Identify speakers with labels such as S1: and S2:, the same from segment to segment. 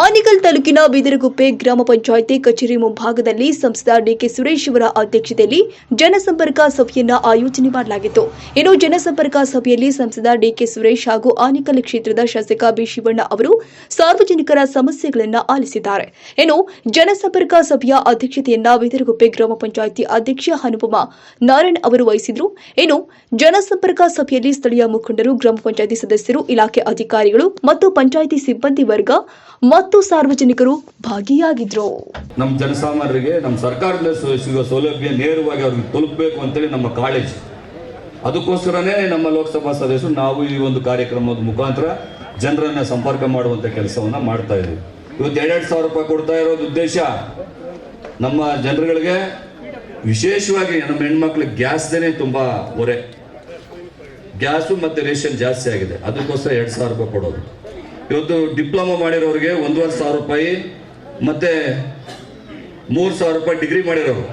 S1: ಆನೇಕಲ್ ತಾಲೂಕಿನ ಬಿದಿರಗುಪ್ಪೆ ಗ್ರಾಮ ಪಂಚಾಯಿತಿ ಕಚೇರಿ ಮುಂಭಾಗದಲ್ಲಿ ಸಂಸದ ಡಿಕೆ ಸುರೇಶ್ ಅವರ ಅಧ್ಯಕ್ಷತೆಯಲ್ಲಿ ಜನಸಂಪರ್ಕ ಸಭೆಯನ್ನ ಆಯೋಜನೆ ಮಾಡಲಾಗಿತ್ತು. ಇನ್ನು ಜನಸಂಪರ್ಕ ಸಭೆಯಲ್ಲಿ ಸಂಸದ ಡಿಕೆ ಸುರೇಶ್ ಹಾಗೂ ಆನಿಕಲ್ ಕ್ಷೇತ್ರದ ಶಾಸಕ ಬಿ ಶಿವಣ್ಣ ಅವರು ಸಾರ್ವಜನಿಕರ ಸಮಸ್ಯೆಗಳನ್ನು ಆಲಿಸಿದ್ದಾರೆ. ಇನ್ನು ಜನಸಂಪರ್ಕ ಸಭೆಯ ಅಧ್ಯಕ್ಷತೆಯನ್ನ ಬಿದಿರಗುಪ್ಪೆ ಗ್ರಾಮ ಪಂಚಾಯಿತಿ ಅಧ್ಯಕ್ಷ ಹನುಪಮ ನಾರಾಯಣ್ ಅವರು ವಹಿಸಿದ್ರು. ಇನ್ನು ಜನಸಂಪರ್ಕ ಸಭೆಯಲ್ಲಿ ಸ್ಥಳೀಯ ಮುಖಂಡರು, ಗ್ರಾಮ ಪಂಚಾಯಿತಿ ಸದಸ್ಯರು, ಇಲಾಖೆ ಅಧಿಕಾರಿಗಳು ಮತ್ತು ಪಂಚಾಯಿತಿ ಸಿಬ್ಬಂದಿ ವರ್ಗ ಮತ್ತು ಸಾರ್ವಜನಿಕರು ಭಾಗಿಯಾಗಿದ್ರು.
S2: ನಮ್ಮ ಜನಸಾಮಾನ್ಯರಿಗೆ ನಮ್ಮ ಸರ್ಕಾರದಿಂದ ಸಿಗುವ ಸೌಲಭ್ಯ ನೇರವಾಗಿ ಅವ್ರಿಗೆ ತಲುಪಬೇಕು ಅಂತೇಳಿ ನಮ್ಮ ಕಾಳಜಿ. ಅದಕ್ಕೋಸ್ಕರನೇ ನಮ್ಮ ಲೋಕಸಭಾ ಸದಸ್ಯರು ನಾವು ಈ ಒಂದು ಕಾರ್ಯಕ್ರಮದ ಮುಖಾಂತರ ಜನರನ್ನ ಸಂಪರ್ಕ ಮಾಡುವಂತ ಕೆಲಸವನ್ನ ಮಾಡ್ತಾ ಇದ್ದೀವಿ. ಇವತ್ತು ಎರಡೆರಡು ಸಾವಿರ ರೂಪಾಯಿ ಕೊಡ್ತಾ ಇರೋದು ಉದ್ದೇಶ. ನಮ್ಮ ಜನರುಗಳಿಗೆ ವಿಶೇಷವಾಗಿ ನಮ್ಮ ಹೆಣ್ಮಕ್ಳಿಗೆ ಗ್ಯಾಸ್ದೇನೆ ತುಂಬಾ ಹೊರೆ. ಗ್ಯಾಸು ಮತ್ತೆ ರೇಷನ್ ಜಾಸ್ತಿ ಆಗಿದೆ. ಅದಕ್ಕೋಸ್ಕರ ಎರಡು ಸಾವಿರ ರೂಪಾಯಿ ಕೊಡೋದು. ಇವತ್ತು ಡಿಪ್ಲೊಮಾ ಮಾಡಿರೋರಿಗೆ ಒಂದೂವರೆ ಸಾವಿರ ರೂಪಾಯಿ, ಮತ್ತೆ ಮೂರು ಸಾವಿರ ರೂಪಾಯಿ ಡಿಗ್ರಿ ಮಾಡಿರೋರು.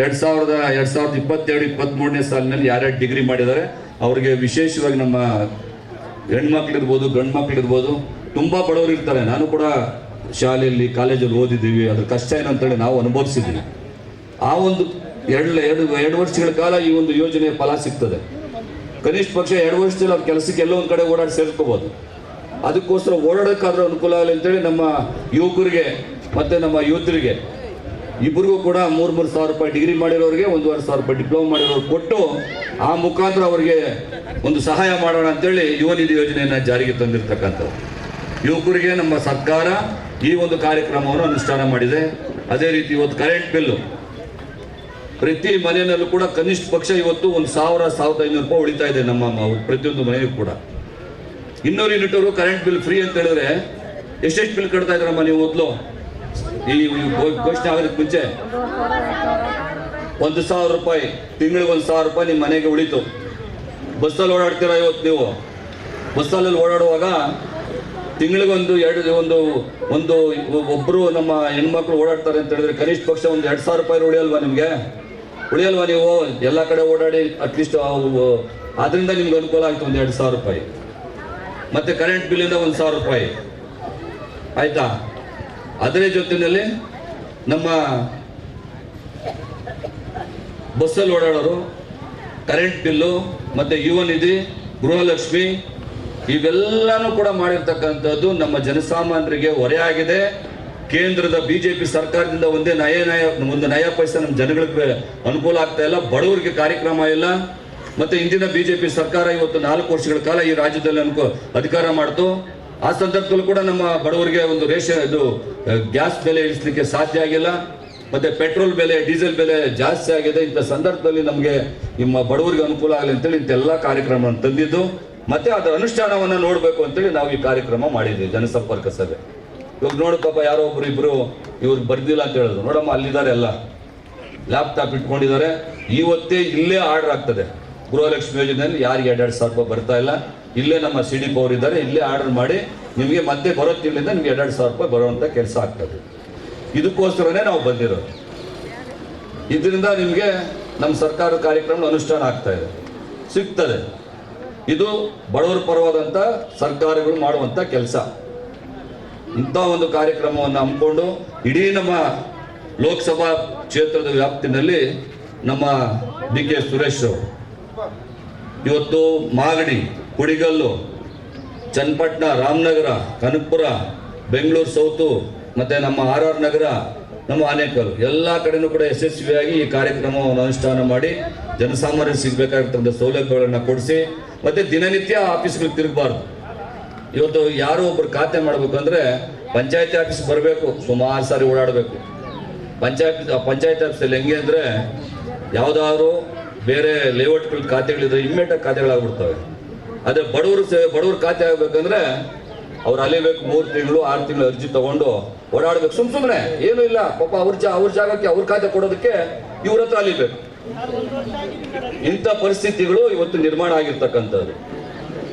S2: ಎರಡು ಸಾವಿರದ ಎರಡು ಸಾವಿರದ ಇಪ್ಪತ್ತೆರಡು ಇಪ್ಪತ್ತ್ಮೂರನೇ ಸಾಲಿನಲ್ಲಿ ಯಾರ್ಯಾರು ಡಿಗ್ರಿ ಮಾಡಿದ್ದಾರೆ, ಅವ್ರಿಗೆ ವಿಶೇಷವಾಗಿ ನಮ್ಮ ಹೆಣ್ಮಕ್ಳಿರ್ಬೋದು ಗಂಡು ಮಕ್ಳಿರ್ಬೋದು ತುಂಬ ಬಡವರು ಇರ್ತಾರೆ. ನಾನು ಕೂಡ ಶಾಲೆಯಲ್ಲಿ, ಕಾಲೇಜಲ್ಲಿ ಓದಿದ್ದೀವಿ. ಅದ್ರ ಕಷ್ಟ ಏನಂತೇಳಿ ನಾವು ಅನುಭವಿಸಿದ್ದೀವಿ. ಆ ಒಂದು ಎರಡು ಎರಡು ಎರಡು ವರ್ಷಗಳ ಕಾಲ ಈ ಒಂದು ಯೋಜನೆಯ ಫಲ ಸಿಗ್ತದೆ. ಕನಿಷ್ಠ ಪಕ್ಷ ಎರಡು ವರ್ಷದಲ್ಲಿ ಅವ್ರ ಕೆಲಸಕ್ಕೆ ಎಲ್ಲೋ ಒಂದು ಕಡೆ ಓಡಾಡಿ ಸೇರ್ಕೋಬೋದು ಅದಕ್ಕೋಸ್ಕರ ಓಡಾಡೋಕ್ಕಾದ್ರೂ ಅನುಕೂಲ ಆಗಲಿ ಅಂತೇಳಿ ನಮ್ಮ ಯುವಕರಿಗೆ ಮತ್ತು ನಮ್ಮ ಯೂತ್ರಿಗೆ ಇಬ್ಬರಿಗೂ ಕೂಡ ಮೂರು ಮೂರು ಸಾವಿರ ರೂಪಾಯಿ ಡಿಗ್ರಿ ಮಾಡಿರೋರಿಗೆ ಒಂದೂವರೆ ಸಾವಿರ ರೂಪಾಯಿ ಡಿಪ್ಲೊಮಾ ಮಾಡಿರೋರು ಕೊಟ್ಟು ಆ ಮುಖಾಂತರ ಅವರಿಗೆ ಒಂದು ಸಹಾಯ ಮಾಡೋಣ ಅಂತೇಳಿ ಯುವನಿಧಿ ಯೋಜನೆಯನ್ನು ಜಾರಿಗೆ ತಂದಿರತಕ್ಕಂಥದ್ದು ಯುವಕರಿಗೆ ನಮ್ಮ ಸರ್ಕಾರ ಈ ಒಂದು ಕಾರ್ಯಕ್ರಮವನ್ನು ಅನುಷ್ಠಾನ ಮಾಡಿದೆ. ಅದೇ ರೀತಿ ಇವತ್ತು ಕರೆಂಟ್ ಬಿಲ್ಲು ಪ್ರತಿ ಮನೆಯಲ್ಲೂ ಕೂಡ ಕನಿಷ್ಠ ಪಕ್ಷ ಇವತ್ತು ಒಂದು ಸಾವಿರ, ಸಾವಿರದ ಐನೂರು ರೂಪಾಯಿ ಉಳಿತಾ ಇದೆ ನಮ್ಮ ಪ್ರತಿಯೊಂದು ಮನೆಯೂ ಕೂಡ. ಇನ್ನೂರು ಯೂನಿಟ್ ಅವರು ಕರೆಂಟ್ ಬಿಲ್ ಫ್ರೀ ಅಂತ ಹೇಳಿದ್ರೆ ಎಷ್ಟೆಷ್ಟು ಬಿಲ್ ಕಟ್ತಾ ಇದ್ರಮ್ಮ ನೀವು ಮೊದಲು? ಈ ಘೋಷಣೆ ಆಗೋದಕ್ಕೆ ಮುಂಚೆ. ಒಂದು ಸಾವಿರ ರೂಪಾಯಿ, ತಿಂಗಳಿಗೆ ಒಂದು ಸಾವಿರ ರೂಪಾಯಿ ನಿಮ್ಮ ಮನೆಗೆ ಉಳಿತು. ಬಸ್ಸಲ್ಲಿ ಓಡಾಡ್ತೀರಾ ಇವತ್ತು ನೀವು? ಬಸ್ಸಲ್ಲಿ ಓಡಾಡುವಾಗ ತಿಂಗಳಿಗೊಂದು ಎರಡು, ಒಂದು ಒಂದು ಒಬ್ಬರು ನಮ್ಮ ಹೆಣ್ಮಕ್ಳು ಓಡಾಡ್ತಾರೆ ಅಂತ ಹೇಳಿದ್ರೆ ಕನಿಷ್ಠ ಪಕ್ಷ ಒಂದು ಎರಡು ಸಾವಿರ ರೂಪಾಯಿ ಉಳಿಯಲ್ವಾ ನಿಮಗೆ? ಉಳಿಯಲ್ವಾ ನೀವು? ಎಲ್ಲ ಕಡೆ ಓಡಾಡಿ ಅಟ್ಲೀಸ್ಟ್ ಅದರಿಂದ ನಿಮ್ಗೆ ಅನುಕೂಲ ಆಯಿತು ಒಂದು ಎರಡು ಸಾವಿರ ರೂಪಾಯಿ. ಮತ್ತೆ ಕರೆಂಟ್ ಬಿಲ್ಲಿಂದ ಒಂದು ಸಾವಿರ ರೂಪಾಯಿ. ಆಯ್ತಾ? ಅದರ ಜೊತೆಯಲ್ಲಿ ನಮ್ಮ ಬಸ್ಸಲ್ಲಿ ಓಡಾಡೋರು ಕರೆಂಟ್ ಬಿಲ್ಲು ಮತ್ತೆ ಯುವ ನಿಧಿ, ಗೃಹಲಕ್ಷ್ಮಿ, ಇವೆಲ್ಲನೂ ಕೂಡ ಮಾಡಿರ್ತಕ್ಕಂಥದ್ದು ನಮ್ಮ ಜನಸಾಮಾನ್ಯರಿಗೆ ಹೊರೆಯಾಗಿದೆ ಕೇಂದ್ರದ ಬಿಜೆಪಿ ಸರ್ಕಾರದಿಂದ ಒಂದೇ ನಯ ನಯ ಒಂದು ನಯ ಪೈಸೆ ನಮ್ಮ ಜನಗಳಿಗೆ ಅನುಕೂಲ ಆಗ್ತಾ ಇಲ್ಲ. ಬಡವರಿಗೆ ಕಾರ್ಯಕ್ರಮ ಇಲ್ಲ. ಮತ್ತೆ ಇಂದಿನ ಬಿಜೆಪಿ ಸರ್ಕಾರ ಇವತ್ತು ನಾಲ್ಕು ವರ್ಷಗಳ ಕಾಲ ಈ ರಾಜ್ಯದಲ್ಲಿ ಅನ್ಕೋ ಅಧಿಕಾರ ಮಾಡ್ತು. ಆ ಸಂದರ್ಭದಲ್ಲೂ ಕೂಡ ನಮ್ಮ ಬಡವರಿಗೆ ಒಂದು ರೇಷನ್ ಇದು ಗ್ಯಾಸ್ ಬೆಲೆ ಇಳಿಸಲಿಕ್ಕೆ ಸಾಧ್ಯ ಆಗಿಲ್ಲ. ಮತ್ತೆ ಪೆಟ್ರೋಲ್ ಬೆಲೆ, ಡೀಸೆಲ್ ಬೆಲೆ ಜಾಸ್ತಿ ಆಗಿದೆ. ಇಂಥ ಸಂದರ್ಭದಲ್ಲಿ ನಮಗೆ ನಿಮ್ಮ ಬಡವರಿಗೆ ಅನುಕೂಲ ಆಗಲಿ ಅಂತೇಳಿ ಇಂಥೆಲ್ಲ ಕಾರ್ಯಕ್ರಮವನ್ನು ತಂದಿದ್ದು. ಮತ್ತೆ ಅದರ ಅನುಷ್ಠಾನವನ್ನು ನೋಡಬೇಕು ಅಂತೇಳಿ ನಾವು ಈ ಕಾರ್ಯಕ್ರಮ ಮಾಡಿದ್ವಿ, ಜನಸಂಪರ್ಕ ಸಭೆ. ಇವಾಗ ನೋಡು ಪಾಪ ಯಾರೋ ಒಬ್ರು ಇಬ್ರು ಇವ್ರು ಬರ್ದಿಲ್ಲ ಅಂತ ಹೇಳಿದ್ರು. ನೋಡಮ್ಮ ಅಲ್ಲಿದ್ದಾರೆ ಎಲ್ಲ. ಲ್ಯಾಪ್ಟಾಪ್ ಇಟ್ಕೊಂಡಿದ್ದಾರೆ. ಇವತ್ತೇ ಇಲ್ಲೇ ಆರ್ಡರ್ ಆಗ್ತದೆ. ಗೃಹಲಕ್ಷ್ಮಿ ಯೋಜನೆಯಲ್ಲಿ ಯಾರಿಗೆ ಎರಡು ಸಾವಿರ ರೂಪಾಯಿ ಬರ್ತಾ ಇಲ್ಲ. ಇಲ್ಲೇ ನಮ್ಮ ಸಿ ಡಿ ಇದ್ದಾರೆ, ಇಲ್ಲೇ ಆರ್ಡರ್ ಮಾಡಿ ನಿಮಗೆ ಮತ್ತೆ ಬರೋ ತಿಂಗಳಿಂದ ನಿಮಗೆ ಎರಡು ಸಾವಿರ ರೂಪಾಯಿ ಬರುವಂಥ ಕೆಲಸ ಆಗ್ತದೆ. ಇದಕ್ಕೋಸ್ಕರನೇ ನಾವು ಬಂದಿರೋದು. ಇದರಿಂದ ನಿಮಗೆ ನಮ್ಮ ಸರ್ಕಾರದ ಕಾರ್ಯಕ್ರಮ ಅನುಷ್ಠಾನ ಆಗ್ತಾ ಇದೆ. ಸಿಗ್ತದೆ. ಇದು ಬಡವರ ಪರವಾದಂಥ ಸರ್ಕಾರಗಳು ಮಾಡುವಂಥ ಕೆಲಸ. ಇಂಥ ಒಂದು ಕಾರ್ಯಕ್ರಮವನ್ನು ಹಮ್ಮಿಕೊಂಡು ಇಡೀ ನಮ್ಮ ಲೋಕಸಭಾ ಕ್ಷೇತ್ರದ ವ್ಯಾಪ್ತಿನಲ್ಲಿ ನಮ್ಮ ಡಿ ಕೆ ಸುರೇಶ್ ಅವರು ಇವತ್ತು ಮಾಗಡಿ, ಕುಡಿಗಲ್ಲು, ಚನ್ನಪಟ್ಟಣ, ರಾಮನಗರ, ಕನಕಪುರ, ಬೆಂಗಳೂರು, ಸೌತು, ಮತ್ತು ನಮ್ಮ ಆರ್ ಆರ್ ನಗರ, ನಮ್ಮ ಆನೇಕಲ್ ಎಲ್ಲ ಕಡೆನೂ ಕೂಡ ಯಶಸ್ವಿಯಾಗಿ ಈ ಕಾರ್ಯಕ್ರಮವನ್ನು ಅನುಷ್ಠಾನ ಮಾಡಿ ಜನಸಾಮಾನ್ಯ ಸಿಗಬೇಕಾಗಿರ್ತಕ್ಕಂಥ ಸೌಲಭ್ಯಗಳನ್ನು ಕೊಡಿಸಿ, ಮತ್ತು ದಿನನಿತ್ಯ ಆಫೀಸ್ಗಳಿಗೆ ತಿರುಗಬಾರ್ದು. ಇವತ್ತು ಯಾರೋ ಒಬ್ಬರು ಖಾತೆ ಮಾಡಬೇಕಂದ್ರೆ ಪಂಚಾಯತಿ ಆಫೀಸ್ ಬರಬೇಕು, ಸುಮಾರು ಸಾರಿ ಓಡಾಡಬೇಕು. ಪಂಚಾಯತ್ ಪಂಚಾಯತ್ ಆಫೀಸಲ್ಲಿ ಹೆಂಗೆ ಅಂದರೆ ಯಾವ್ದಾದ್ರು ಬೇರೆ ಲೇಔಟ್ಗಳ ಖಾತೆಗಳಿದ್ರೆ ಇಮ್ಮಿಡಿಯೇಟ್ ಖಾತೆಗಳಾಗ್ಬಿಡ್ತವೆ. ಅದೇ ಬಡವರು ಬಡವ್ರ ಖಾತೆ ಆಗ್ಬೇಕಂದ್ರೆ ಅವ್ರು ಅಲಿಬೇಕು ಮೂರು ತಿಂಗಳು, ಆರು ತಿಂಗಳು ಅರ್ಜಿ ತಗೊಂಡು ಓಡಾಡ್ಬೇಕು. ಸುಮ್ ಸುಮ್ಮನೆ ಏನೂ ಇಲ್ಲ. ಪಾಪ ಅವ್ರ ಜಾ, ಅವ್ರ ಜಾಗಕ್ಕೆ ಅವ್ರ ಖಾತೆ ಕೊಡೋದಕ್ಕೆ ಇವ್ರ ಹತ್ರ ಅಲಿಬೇಕು ಇಂಥ ಪರಿಸ್ಥಿತಿಗಳು ಇವತ್ತು ನಿರ್ಮಾಣ ಆಗಿರ್ತಕ್ಕಂಥದ್ದು.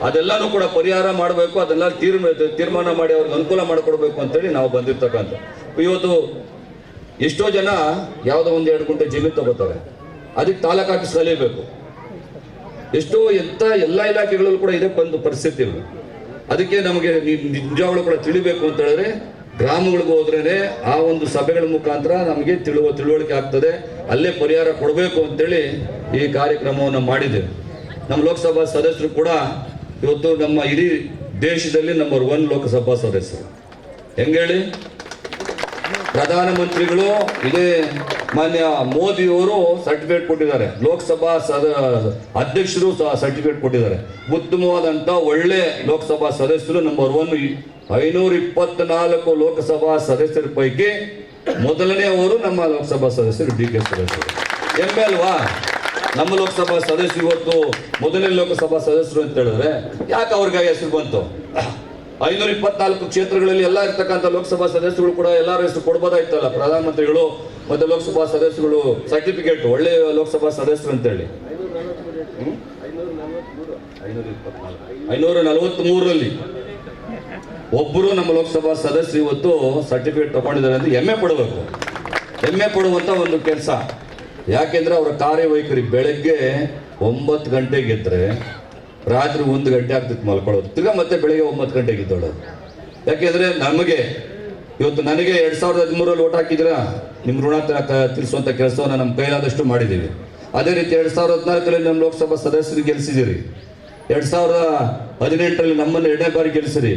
S2: ಅದೆಲ್ಲಾನು ಕೂಡ ಪರಿಹಾರ ಮಾಡಬೇಕು, ಅದೆಲ್ಲ ತೀರ್ಮ, ತೀರ್ಮಾನ ಮಾಡಿ ಅವ್ರಿಗೆ ಅನುಕೂಲ ಮಾಡಿಕೊಡ್ಬೇಕು ಅಂತೇಳಿ ನಾವು ಬಂದಿರ್ತಕ್ಕಂಥ ಇವತ್ತು ಎಷ್ಟೋ ಜನ ಯಾವುದೋ ಒಂದು ಎರಡು ಗುಂಟೆ ಜಮೀನು ತಗೋತಾರೆ. ಅದಕ್ಕೆ ತಾಲೂಕು ಆಫೀಸ್ ಎಷ್ಟೋ ಎಂತ ಎಲ್ಲ ಇಲಾಖೆಗಳಲ್ಲೂ ಕೂಡ ಇದೇ ಒಂದು ಪರಿಸ್ಥಿತಿ ಅದಕ್ಕೆ ನಮಗೆ ನಿಜವಾಗ್ಲೂ ಕೂಡ ತಿಳಿಬೇಕು ಅಂತ ಹೇಳಿದ್ರೆ ಗ್ರಾಮಗಳಿಗೆ ಹೋದ್ರೇನೆ ಆ ಒಂದು ಸಭೆಗಳ ಮುಖಾಂತರ ನಮಗೆ ತಿಳುವ ತಿಳುವಳಿಕೆ ಆಗ್ತದೆ. ಅಲ್ಲೇ ಪರಿಹಾರ ಕೊಡಬೇಕು ಅಂತೇಳಿ ಈ ಕಾರ್ಯಕ್ರಮವನ್ನು ಮಾಡಿದ್ದೇವೆ. ನಮ್ಮ ಲೋಕಸಭಾ ಸದಸ್ಯರು ಕೂಡ ಇವತ್ತು ನಮ್ಮ ಇಡೀ ದೇಶದಲ್ಲಿ ನಂಬರ್ ಒನ್ ಲೋಕಸಭಾ ಸದಸ್ಯರು. ಹೆಂಗೇಳಿ ಪ್ರಧಾನಮಂತ್ರಿಗಳು ಇದೇ ಮಾನ್ಯ ಮೋದಿಯವರು ಸರ್ಟಿಫಿಕೇಟ್ ಕೊಟ್ಟಿದ್ದಾರೆ. ಲೋಕಸಭಾ ಸದ, ಅಧ್ಯಕ್ಷರು ಸಹ ಸರ್ಟಿಫಿಕೇಟ್ ಕೊಟ್ಟಿದ್ದಾರೆ. ಉತ್ತಮವಾದಂಥ ಒಳ್ಳೆ ಲೋಕಸಭಾ ಸದಸ್ಯರು ನಂಬರ್ ಒನ್ ಐನೂರ ಇಪ್ಪತ್ನಾಲ್ಕು ಲೋಕಸಭಾ ಸದಸ್ಯರ ಪೈಕಿ ಮೊದಲನೇ ಅವರು ನಮ್ಮ ಲೋಕಸಭಾ ಸದಸ್ಯರು ಡಿ ಕೆ ಸುರೇಶ್ ಎಂಬೆ ಅಲ್ವಾ? ನಮ್ಮ ಲೋಕಸಭಾ ಸದಸ್ಯರು ಇವತ್ತು ಮೊದಲನೇ ಲೋಕಸಭಾ ಸದಸ್ಯರು ಅಂತ ಹೇಳಿದ್ರೆ ಯಾಕೆ ಅವ್ರಿಗೆ ಹೆಸರು ಬಂತು? ಐನೂರ ಇಪ್ಪತ್ನಾಲ್ಕು ಕ್ಷೇತ್ರಗಳಲ್ಲಿ ಎಲ್ಲ ಇರ್ತಕ್ಕಂಥ ಲೋಕಸಭಾ ಸದಸ್ಯರು ಕೂಡ ಎಲ್ಲರ ಹೆಸರು ಕೊಡ್ಬೋದಾಯ್ತಲ್ಲ ಪ್ರಧಾನಮಂತ್ರಿಗಳು ಮತ್ತೆ ಲೋಕಸಭಾ ಸದಸ್ಯರು ಸರ್ಟಿಫಿಕೇಟ್, ಒಳ್ಳೆ ಲೋಕಸಭಾ ಸದಸ್ಯರು ಅಂತೇಳಿ? ಐನೂರ ನಲವತ್ತ್ ಮೂರರಲ್ಲಿ ಒಬ್ಬರು ನಮ್ಮ ಲೋಕಸಭಾ ಸದಸ್ಯ ಇವತ್ತು ಸರ್ಟಿಫಿಕೇಟ್ ತಗೊಂಡಿದ್ದಾರೆ ಅಂತ ಹೆಮ್ಮೆ ಪಡಬೇಕು. ಹೆಮ್ಮೆ ಪಡುವಂತ ಒಂದು ಕೆಲಸ. ಯಾಕೆಂದ್ರೆ ಅವರ ಕಾರ್ಯವೈಖರಿ ಬೆಳಗ್ಗೆ ಒಂಬತ್ತು ಗಂಟೆಗೆ ಎದ್ರೆ ರಾತ್ರಿ ಒಂದು ಗಂಟೆ ಆಗ್ತಿತ್ತು ಮಲ್ಕೊಳ್ಳೋದು. ತಿರ್ಗಾ ಮತ್ತೆ ಬೆಳಿಗ್ಗೆ ಒಂಬತ್ತು ಗಂಟೆಗೆ ಇದ್ದೋಳೋದು ಯಾಕೆಂದ್ರೆ ನಮಗೆ ಇವತ್ತು ನನಗೆ ಎರಡು ಸಾವಿರದ ಹದಿಮೂರಲ್ಲಿ ಓಟ್ ಹಾಕಿದ್ರ ನಿಮ್ಮ ಋಣ ತ- ಕೆಲಸವನ್ನು ನಮ್ಮ ಕೈಲಾದಷ್ಟು ಮಾಡಿದ್ದೀವಿ. ಅದೇ ರೀತಿ ಎರಡು ಸಾವಿರದ ಹದಿನಾಲ್ಕರಲ್ಲಿ ನಮ್ಮ ಲೋಕಸಭಾ ಸದಸ್ಯರು ಗೆಲ್ಸಿದಿರಿ ಎರಡು ಸಾವಿರದ ಹದಿನೆಂಟರಲ್ಲಿ ನಮ್ಮನ್ನು ಎರಡನೇ ಬಾರಿ ಗೆಲ್ಸಿರಿ.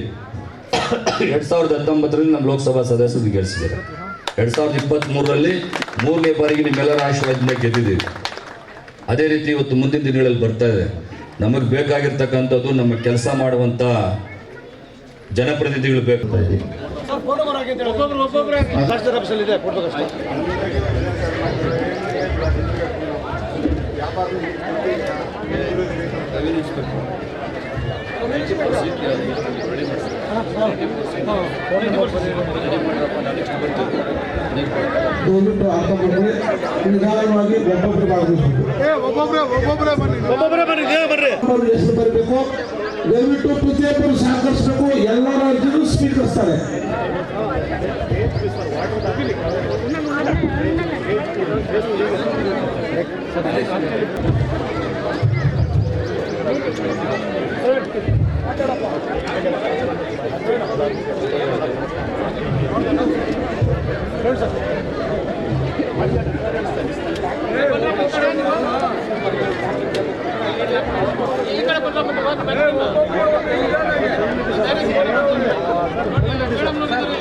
S2: ಎರಡು ಸಾವಿರದ ಹತ್ತೊಂಬತ್ತರಲ್ಲಿ ನಮ್ಮ ಲೋಕಸಭಾ ಸದಸ್ಯರು ಗೆಲ್ಸಿದ್ದಾರೆ. ಎರಡು ಸಾವಿರದ ಇಪ್ಪತ್ತ್ಮೂರರಲ್ಲಿ ಮೂರನೇ ಬಾರಿಗೆ ನಿಮ್ಮೆಲ್ಲರ ಆಶೀರ್ವಾದದಿಂದ ಗೆದ್ದಿದ್ದೀವಿ. ಅದೇ ರೀತಿ ಇವತ್ತು ಮುಂದಿನ ದಿನಗಳಲ್ಲಿ ಬರ್ತಾ ಇದೆ. ನಮಗೆ ಬೇಕಾಗಿರ್ತಕ್ಕಂಥದ್ದು ನಮ್ಮ ಕೆಲಸ ಮಾಡುವಂತ ಜನಪ್ರತಿನಿಧಿಗಳು ಬೇಕು
S3: ಒಬ್ಬೊಬ್ರು
S4: ದಯವಿಟ್ಟು ಅರ್ಥ ಮಾಡ್ಕೊಳ್ಳಿ ನಿಧಾನವಾಗಿ ಒಬ್ಬೊಬ್ಬರು ಭಾಗವಹಿಸಬೇಕು ಹೆಸರು ಬರಬೇಕು? ದಯವಿಟ್ಟು ಪ್ರತಿಯೊಬ್ಬರು ಸಹಕರಿಸಬೇಕು. ಎಲ್ಲರ ಅರ್ಜಿನೂ ಸ್ವೀಕರಿಸ್ತಾರೆ.
S3: ಮೇಡಮ್ ನೋಡಿದ್ರಿ ಮೇಡಮ್ ನೋಡಿದ್ರಿ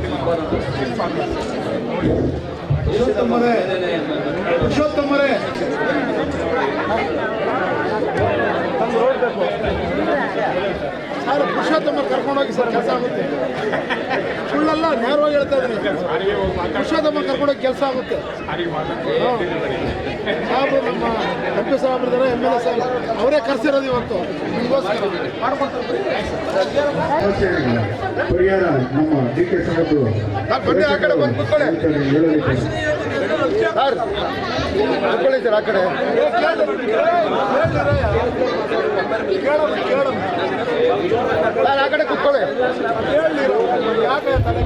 S3: ಪುರುಷೋತ್ತಮರೇ ಪುರುಷೋತ್ತಮರೇ ನಮ್ಗೆ ರೋಡ್ ಬೇಕು ಸರ್ ಪುರುಷೋತ್ತಮ ಕರ್ಕೊಂಡೋಗಿ ಸರ್ ಕೆಲಸ ಆಗುತ್ತೆ. ಸುಳ್ಳಲ್ಲ ನೇರವಾಗಿ ಹೇಳ್ತಾ ಇದ್ದೀನಿ. ಪುರುಷೋತ್ತಮ ಕರ್ಕೊಂಡೋಗಿ ಕೆಲಸ ಆಗುತ್ತೆ. ಹ್ಮ್. ಸಾಹೇಬ್ರು ನಮ್ಮ ಎಂ ಪಿ ಸಾಹೇಬ್ರಿದ್ದಾರೆ ಎಂ ಎಲ್ ಎ ಸಾಹೇಬ್ ಅವರೇ ಕರ್ಸಿರೋದು ಇವತ್ತು.
S4: ಪರಿಹಾರ ನಮ್ಮ ಡಿ ಕೆ ಸಾಹೇಬರು
S3: ಬನ್ನಿ ಆ ಕಡೆ ಬಂದು ಕೂತ್ಕೊಳ್ಳಿ. ಸರ್ ಕೂತ್ಕೊಳ್ಳಿ ಸರ್ ಆ ಕಡೆ. ಸರ್ ಆ ಕಡೆ ಕೂತ್ಕೊಳ್ಳಿ. ಯಾಕೆ ತಲೆ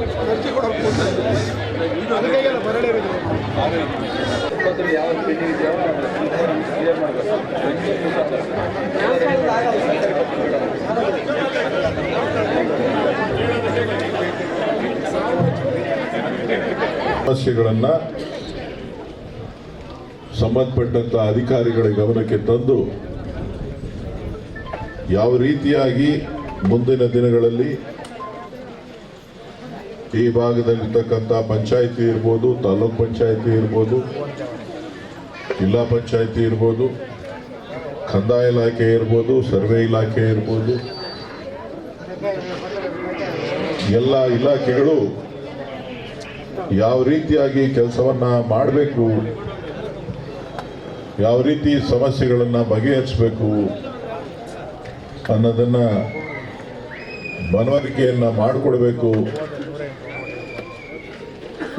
S5: ಸಮಸ್ಯೆಗಳನ್ನು ಸಂಬಂಧಪಟ್ಟಂತ ಅಧಿಕಾರಿಗಳ ಗಮನಕ್ಕೆ ತಂದು ಯಾವ ರೀತಿಯಾಗಿ ಮುಂದಿನ ದಿನಗಳಲ್ಲಿ ಈ ಭಾಗದಲ್ಲಿರ್ತಕ್ಕಂಥ ಪಂಚಾಯಿತಿ ಇರ್ಬೋದು, ತಾಲೂಕ್ ಪಂಚಾಯಿತಿ ಇರ್ಬೋದು, ಜಿಲ್ಲಾ ಪಂಚಾಯಿತಿ ಇರ್ಬೋದು, ಕಂದಾಯ ಇಲಾಖೆ ಇರ್ಬೋದು, ಸರ್ವೆ ಇಲಾಖೆ ಇರ್ಬೋದು, ಎಲ್ಲ ಇಲಾಖೆಗಳು ಯಾವ ರೀತಿಯಾಗಿ ಕೆಲಸವನ್ನ ಮಾಡಬೇಕು, ಯಾವ ರೀತಿ ಸಮಸ್ಯೆಗಳನ್ನು ಬಗೆಹರಿಸಬೇಕು ಅನ್ನೋದನ್ನ ಮನವರಿಕೆಯನ್ನು ಮಾಡಿಕೊಡ್ಬೇಕು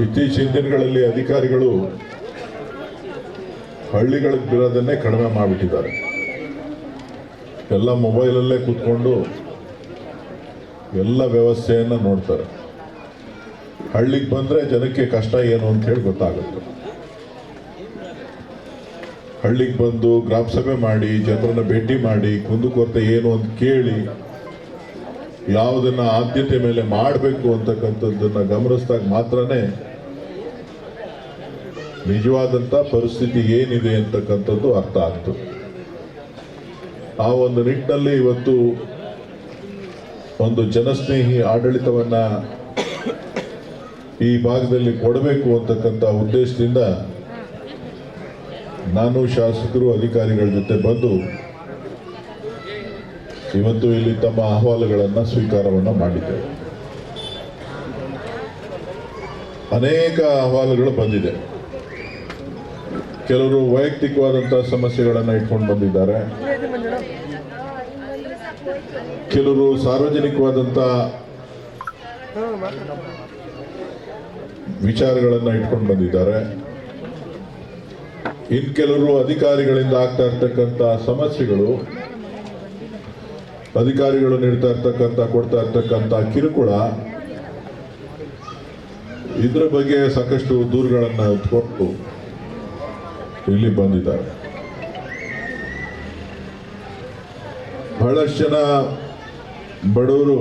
S5: ಇತ್ತೀಚಿನ ದಿನಗಳಲ್ಲಿ ಅಧಿಕಾರಿಗಳು ಹಳ್ಳಿಗಳಿಗೆ ಬಿರೋದನ್ನೇ ಕಡಿಮೆ ಮಾಡಿಬಿಟ್ಟಿದ್ದಾರೆ. ಎಲ್ಲ ಮೊಬೈಲಲ್ಲೇ ಕೂತ್ಕೊಂಡು ಎಲ್ಲ ವ್ಯವಸ್ಥೆಯನ್ನು ನೋಡ್ತಾರೆ. ಹಳ್ಳಿಗೆ ಬಂದರೆ ಜನಕ್ಕೆ ಕಷ್ಟ ಏನು ಅಂತ ಹೇಳಿ ಗೊತ್ತಾಗುತ್ತೆ. ಹಳ್ಳಿಗೆ ಬಂದು ಗ್ರಾಮ ಸಭೆ ಮಾಡಿ, ಜನರನ್ನ ಭೇಟಿ ಮಾಡಿ ಕುಂದುಕೊರತೆ ಏನು ಅಂತ ಕೇಳಿ, ಯಾವುದನ್ನ ಆದ್ಯತೆ ಮೇಲೆ ಮಾಡಬೇಕು ಅಂತಕ್ಕಂಥದ್ದನ್ನು ಗಮನಿಸಿದಾಗ ಮಾತ್ರನೇ ನಿಜವಾದಂಥ ಪರಿಸ್ಥಿತಿ ಏನಿದೆ ಅಂತಕ್ಕಂಥದ್ದು ಅರ್ಥ ಆಗ್ತದೆ ಆ ಒಂದು ನಿಟ್ಟಿನಲ್ಲಿ ಇವತ್ತು ಒಂದು ಜನಸ್ನೇಹಿ ಆಡಳಿತವನ್ನ ಈ ಭಾಗದಲ್ಲಿ ಕೊಡಬೇಕು ಅಂತಕ್ಕಂಥ ಉದ್ದೇಶದಿಂದ ನಾನು ಶಾಸಕರು, ಅಧಿಕಾರಿಗಳ ಜೊತೆ ಬಂದು ಇವತ್ತು ಇಲ್ಲಿ ತಮ್ಮ ಅಹವಾಲುಗಳನ್ನು ಸ್ವೀಕಾರವನ್ನು ಮಾಡಿದ್ದೇವೆ. ಅನೇಕ ಅಹವಾಲುಗಳು ಬಂದಿದೆ. ಕೆಲವರು ವೈಯಕ್ತಿಕವಾದಂತಹ ಸಮಸ್ಯೆಗಳನ್ನು ಇಟ್ಕೊಂಡು ಬಂದಿದ್ದಾರೆ. ಕೆಲವರು ಸಾರ್ವಜನಿಕವಾದಂತ ವಿಚಾರಗಳನ್ನು ಇಟ್ಕೊಂಡು ಬಂದಿದ್ದಾರೆ. ಇನ್ ಕೆಲವರು ಅಧಿಕಾರಿಗಳಿಂದ ಆಗ್ತಾ ಇರ್ತಕ್ಕಂಥ ಸಮಸ್ಯೆಗಳು, ಅಧಿಕಾರಿಗಳು ನೀಡ್ತಾ ಇರ್ತಕ್ಕಂಥ, ಕೊಡ್ತಾ ಇರ್ತಕ್ಕಂಥ ಕಿರುಕುಳ, ಇದ್ರ ಬಗ್ಗೆ ಸಾಕಷ್ಟು ದೂರುಗಳನ್ನು ಹೊತ್ಕೊಂಡು ಇಲ್ಲಿ ಬಂದಿದ್ದಾರೆ. ಬಹಳಷ್ಟು ಜನ ಬಡವರು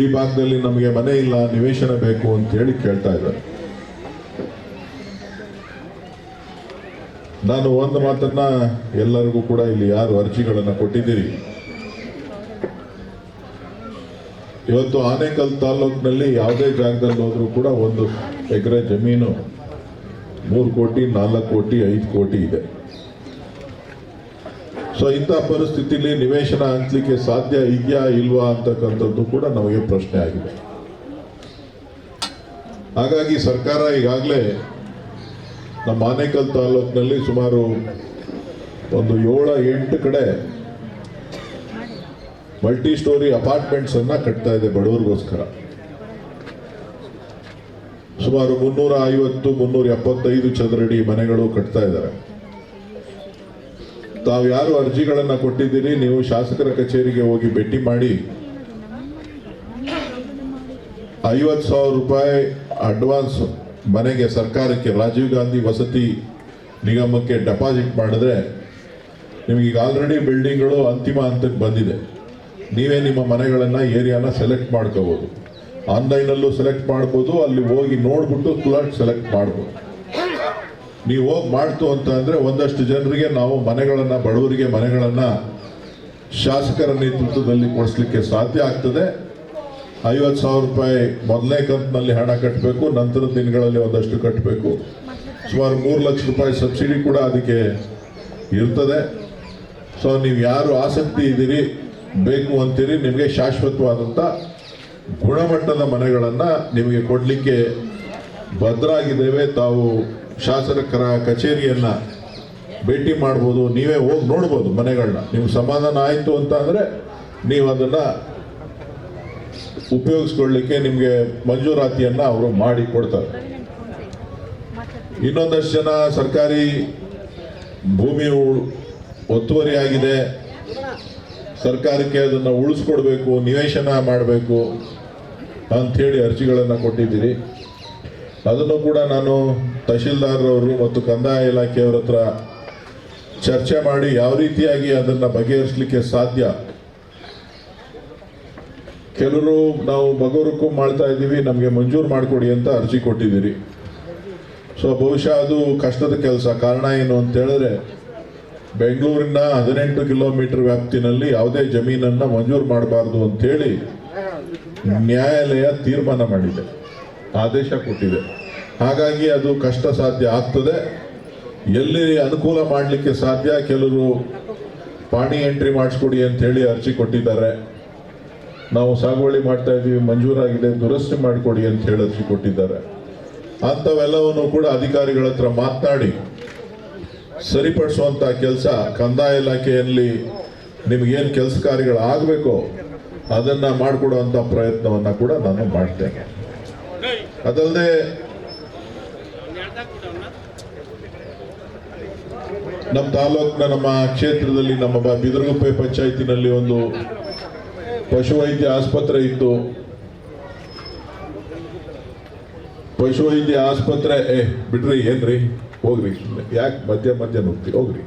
S5: ಈ ಭಾಗದಲ್ಲಿ ನಮಗೆ ಮನೆ ಇಲ್ಲ, ನಿವೇಶನ ಬೇಕು ಅಂತ ಹೇಳಿ ಕೇಳ್ತಾ ಇದ್ದಾರೆ. ನಾನು ಒಂದು ಮಾತನ್ನ ಎಲ್ಲರಿಗೂ ಕೂಡ ಇಲ್ಲಿ ಯಾರು ಅರ್ಜಿಗಳನ್ನು ಕೊಟ್ಟಿದ್ದೀರಿ? ಇವತ್ತು ಆನೇಕಲ್ ತಾಲೂಕಿನಲ್ಲಿ ಯಾವುದೇ ಜಾಗದಲ್ಲಿ ಹೋದ್ರೂ ಕೂಡ ಒಂದು ಎಕರೆ ಜಮೀನು ಮೂರು ಕೋಟಿ, ನಾಲ್ಕು ಕೋಟಿ, ಐದು ಕೋಟಿ ಇದೆ. ಸೊ ಇಂಥ ಪರಿಸ್ಥಿತಿಲಿ ನಿವೇಶನ ಹಂಚಲಿಕ್ಕೆ ಸಾಧ್ಯ ಇದೆಯಾ ಇಲ್ವಾ ಅಂತಕ್ಕಂಥದ್ದು ಕೂಡ ನಮಗೆ ಪ್ರಶ್ನೆ ಆಗಿದೆ. ಹಾಗಾಗಿ ಸರ್ಕಾರ ಈಗಾಗಲೇ ನಮ್ಮ ಆನೇಕಲ್ ತಾಲೂಕಿನಲ್ಲಿ ಸುಮಾರು ಒಂದು ಏಳು ಎಂಟು ಕಡೆ ಮಲ್ಟಿ ಸ್ಟೋರಿ ಅಪಾರ್ಟ್ಮೆಂಟ್ಸನ್ನು ಕಟ್ತಾ ಇದೆ ಬಡವರಿಗೋಸ್ಕರ. ಸುಮಾರು ಮುನ್ನೂರ ಐವತ್ತು ಮುನ್ನೂರ ಎಪ್ಪತ್ತೈದು ಚದರಡಿ ಮನೆಗಳು ಕಟ್ತಾ ಇದ್ದಾರೆ. ತಾವು ಯಾರು ಅರ್ಜಿಗಳನ್ನು ಕೊಟ್ಟಿದ್ದೀರಿ, ನೀವು ಶಾಸಕರ ಕಚೇರಿಗೆ ಹೋಗಿ ಭೇಟಿ ಮಾಡಿ. ಐವತ್ತು ಸಾವಿರ ರೂಪಾಯಿ ಅಡ್ವಾನ್ಸ್ ಮನೆಗೆ ಸರ್ಕಾರಕ್ಕೆ, ರಾಜೀವ್ ಗಾಂಧಿ ವಸತಿ ನಿಗಮಕ್ಕೆ ಡೆಪಾಸಿಟ್ ಮಾಡಿದ್ರೆ ನಿಮಗೆ ಆಲ್ರೆಡಿ ಬಿಲ್ಡಿಂಗ್ಗಳು ಅಂತಿಮ ಹಂತಕ್ಕೆ ಬಂದಿದೆ. ನೀವೇ ನಿಮ್ಮ ಮನೆಗಳನ್ನು ಏರಿಯಾನ ಸೆಲೆಕ್ಟ್ ಮಾಡ್ಕೋಬೋದು. ಆನ್ಲೈನಲ್ಲೂ ಸೆಲೆಕ್ಟ್ ಮಾಡ್ಬೋದು, ಅಲ್ಲಿ ಹೋಗಿ ನೋಡ್ಬಿಟ್ಟು ಫ್ಲಾಟ್ ಸೆಲೆಕ್ಟ್ ಮಾಡ್ಬೋದು. ನೀವು ಹೋಗಿ ಮಾಡ್ತು ಅಂತ ಅಂದರೆ ಒಂದಷ್ಟು ಜನರಿಗೆ ನಾವು ಮನೆಗಳನ್ನು, ಬಡವರಿಗೆ ಮನೆಗಳನ್ನು ಶಾಸಕರ ನೇತೃತ್ವದಲ್ಲಿ ಕೊಡಿಸ್ಲಿಕ್ಕೆ ಸಾಧ್ಯ ಆಗ್ತದೆ. ಐವತ್ತು ಸಾವಿರ ರೂಪಾಯಿ ಮೊದಲನೇ ಕಂತಿನಲ್ಲಿ ಹಣ ಕಟ್ಟಬೇಕು ನಂತರದ ದಿನಗಳಲ್ಲಿ ಒಂದಷ್ಟು ಕಟ್ಟಬೇಕು ಸುಮಾರು ಮೂರು ಲಕ್ಷ ರೂಪಾಯಿ ಸಬ್ಸಿಡಿ ಕೂಡ ಅದಕ್ಕೆ ಇರ್ತದೆ. ಸೊ ನೀವು ಯಾರು ಆಸಕ್ತಿ ಇದ್ದೀರಿ, ಬೇಕು ಅಂತೀರಿ, ನಿಮಗೆ ಶಾಶ್ವತವಾದಂಥ ಗುಣಮಟ್ಟದ ಮನೆಗಳನ್ನು ನಿಮಗೆ ಕೊಡಲಿಕ್ಕೆ ಭದ್ರಾಗಿದ್ದೇವೆ. ತಾವು ಶಾಸಕರ ಕಚೇರಿಯನ್ನ ಭೇಟಿ ಮಾಡ್ಬೋದು. ನೀವೇ ಹೋಗಿ ನೋಡ್ಬೋದು ಮನೆಗಳನ್ನ ನಿಮ್ಗೆ ಸಮಾಧಾನ ಆಯಿತು ಅಂತ ಅಂದರೆ ನೀವು ಅದನ್ನು ಉಪಯೋಗಿಸ್ಕೊಳ್ಳಿಕ್ಕೆ ನಿಮಗೆ ಮಂಜೂರಾತಿಯನ್ನು ಅವರು ಮಾಡಿ ಕೊಡ್ತಾರೆ. ಇನ್ನೊಂದಷ್ಟು ಜನ ಸರ್ಕಾರಿ ಭೂಮಿ ಒತ್ತುವರಿಯಾಗಿದೆ ಸರ್ಕಾರಕ್ಕೆ ಅದನ್ನು ಉಳಿಸ್ಕೊಡ್ಬೇಕು, ನಿವೇಶನ ಮಾಡಬೇಕು. ಅಂಥೇಳಿ ಅರ್ಜಿಗಳನ್ನು ಕೊಟ್ಟಿದ್ದೀರಿ. ಅದನ್ನು ಕೂಡ ನಾನು ತಹಶೀಲ್ದಾರ್ರವರು ಮತ್ತು ಕಂದಾಯ ಇಲಾಖೆಯವರ ಹತ್ರ ಚರ್ಚೆ ಮಾಡಿ ಯಾವ ರೀತಿಯಾಗಿ ಅದನ್ನು ಬಗೆಹರಿಸಲಿಕ್ಕೆ ಸಾಧ್ಯ. ಕೆಲವರು ನಾವು ಬಗೋರಕ್ಕೂ ಮಾಡ್ತಾ ಇದ್ದೀವಿ, ನಮಗೆ ಮಂಜೂರು ಮಾಡಿಕೊಡಿ ಅಂತ ಅರ್ಜಿ ಕೊಟ್ಟಿದ್ದೀರಿ. ಸೊ ಬಹುಶಃ ಅದು ಕಷ್ಟದ ಕೆಲಸ. ಕಾರಣ ಏನು ಅಂತ ಹೇಳಿದ್ರೆ, ಬೆಂಗಳೂರಿನ ಹದಿನೆಂಟು ಕಿಲೋಮೀಟರ್ ವ್ಯಾಪ್ತಿನಲ್ಲಿ ಯಾವುದೇ ಜಮೀನನ್ನು ಮಂಜೂರು ಮಾಡಬಾರ್ದು ಅಂತೇಳಿ ನ್ಯಾಯಾಲಯ ತೀರ್ಮಾನ ಮಾಡಿದೆ. ಆದೇಶ ಕೊಟ್ಟಿದೆ. ಹಾಗಾಗಿ ಅದು ಕಷ್ಟ ಸಾಧ್ಯ ಆಗ್ತದೆ. ಎಲ್ಲಿ ಅನುಕೂಲ ಮಾಡಲಿಕ್ಕೆ ಸಾಧ್ಯ, ಕೆಲವರು ಪಾಣಿ ಎಂಟ್ರಿ ಮಾಡಿಸ್ಕೊಡಿ ಅಂತ ಹೇಳಿ ಅರ್ಜಿ ಕೊಟ್ಟಿದ್ದಾರೆ. ನಾವು ಸಾಗುವಳಿ ಮಾಡ್ತಾ ಇದ್ದೀವಿ, ಮಂಜೂರಾಗಿದೆ, ದುರಸ್ತಿ ಮಾಡಿಕೊಡಿ ಅಂತ ಹೇಳಿ ಅರ್ಜಿ ಕೊಟ್ಟಿದ್ದಾರೆ. ಅಂಥವೆಲ್ಲವನ್ನು ಕೂಡ ಅಧಿಕಾರಿಗಳ ಹತ್ರ ಮಾತನಾಡಿ, ಸರಿಪಡಿಸುವಂಥ ಕೆಲಸ ಕಂದಾಯ ಇಲಾಖೆಯಲ್ಲಿ ನಿಮಗೇನು ಕೆಲಸ ಕಾರ್ಯಗಳು ಆಗಬೇಕು ಅದನ್ನ ಮಾಡಿಕೊಡುವಂತ ಪ್ರಯತ್ನವನ್ನ ಕೂಡ ನಾನು ಮಾಡ್ತೇನೆ. ಅದಲ್ಲದೆ ನಮ್ಮ ತಾಲೂಕಿನ ನಮ್ಮ ಕ್ಷೇತ್ರದಲ್ಲಿ ನಮ್ಮ ಬಿದರಗುಪ್ಪೆ ಪಂಚಾಯತಿನಲ್ಲಿ ಒಂದು ಪಶುವೈದ್ಯ ಆಸ್ಪತ್ರೆ ಇತ್ತು. ಪಶುವೈದ್ಯ ಆಸ್ಪತ್ರೆ, ಏ, ಬಿಡ್ರಿ, ಏನ್ರಿ? ಹೋಗ್ರಿ. ಯಾಕೆ ಮಧ್ಯ ಮಧ್ಯ ನುಗ್ತಿ? ಹೋಗ್ರಿ.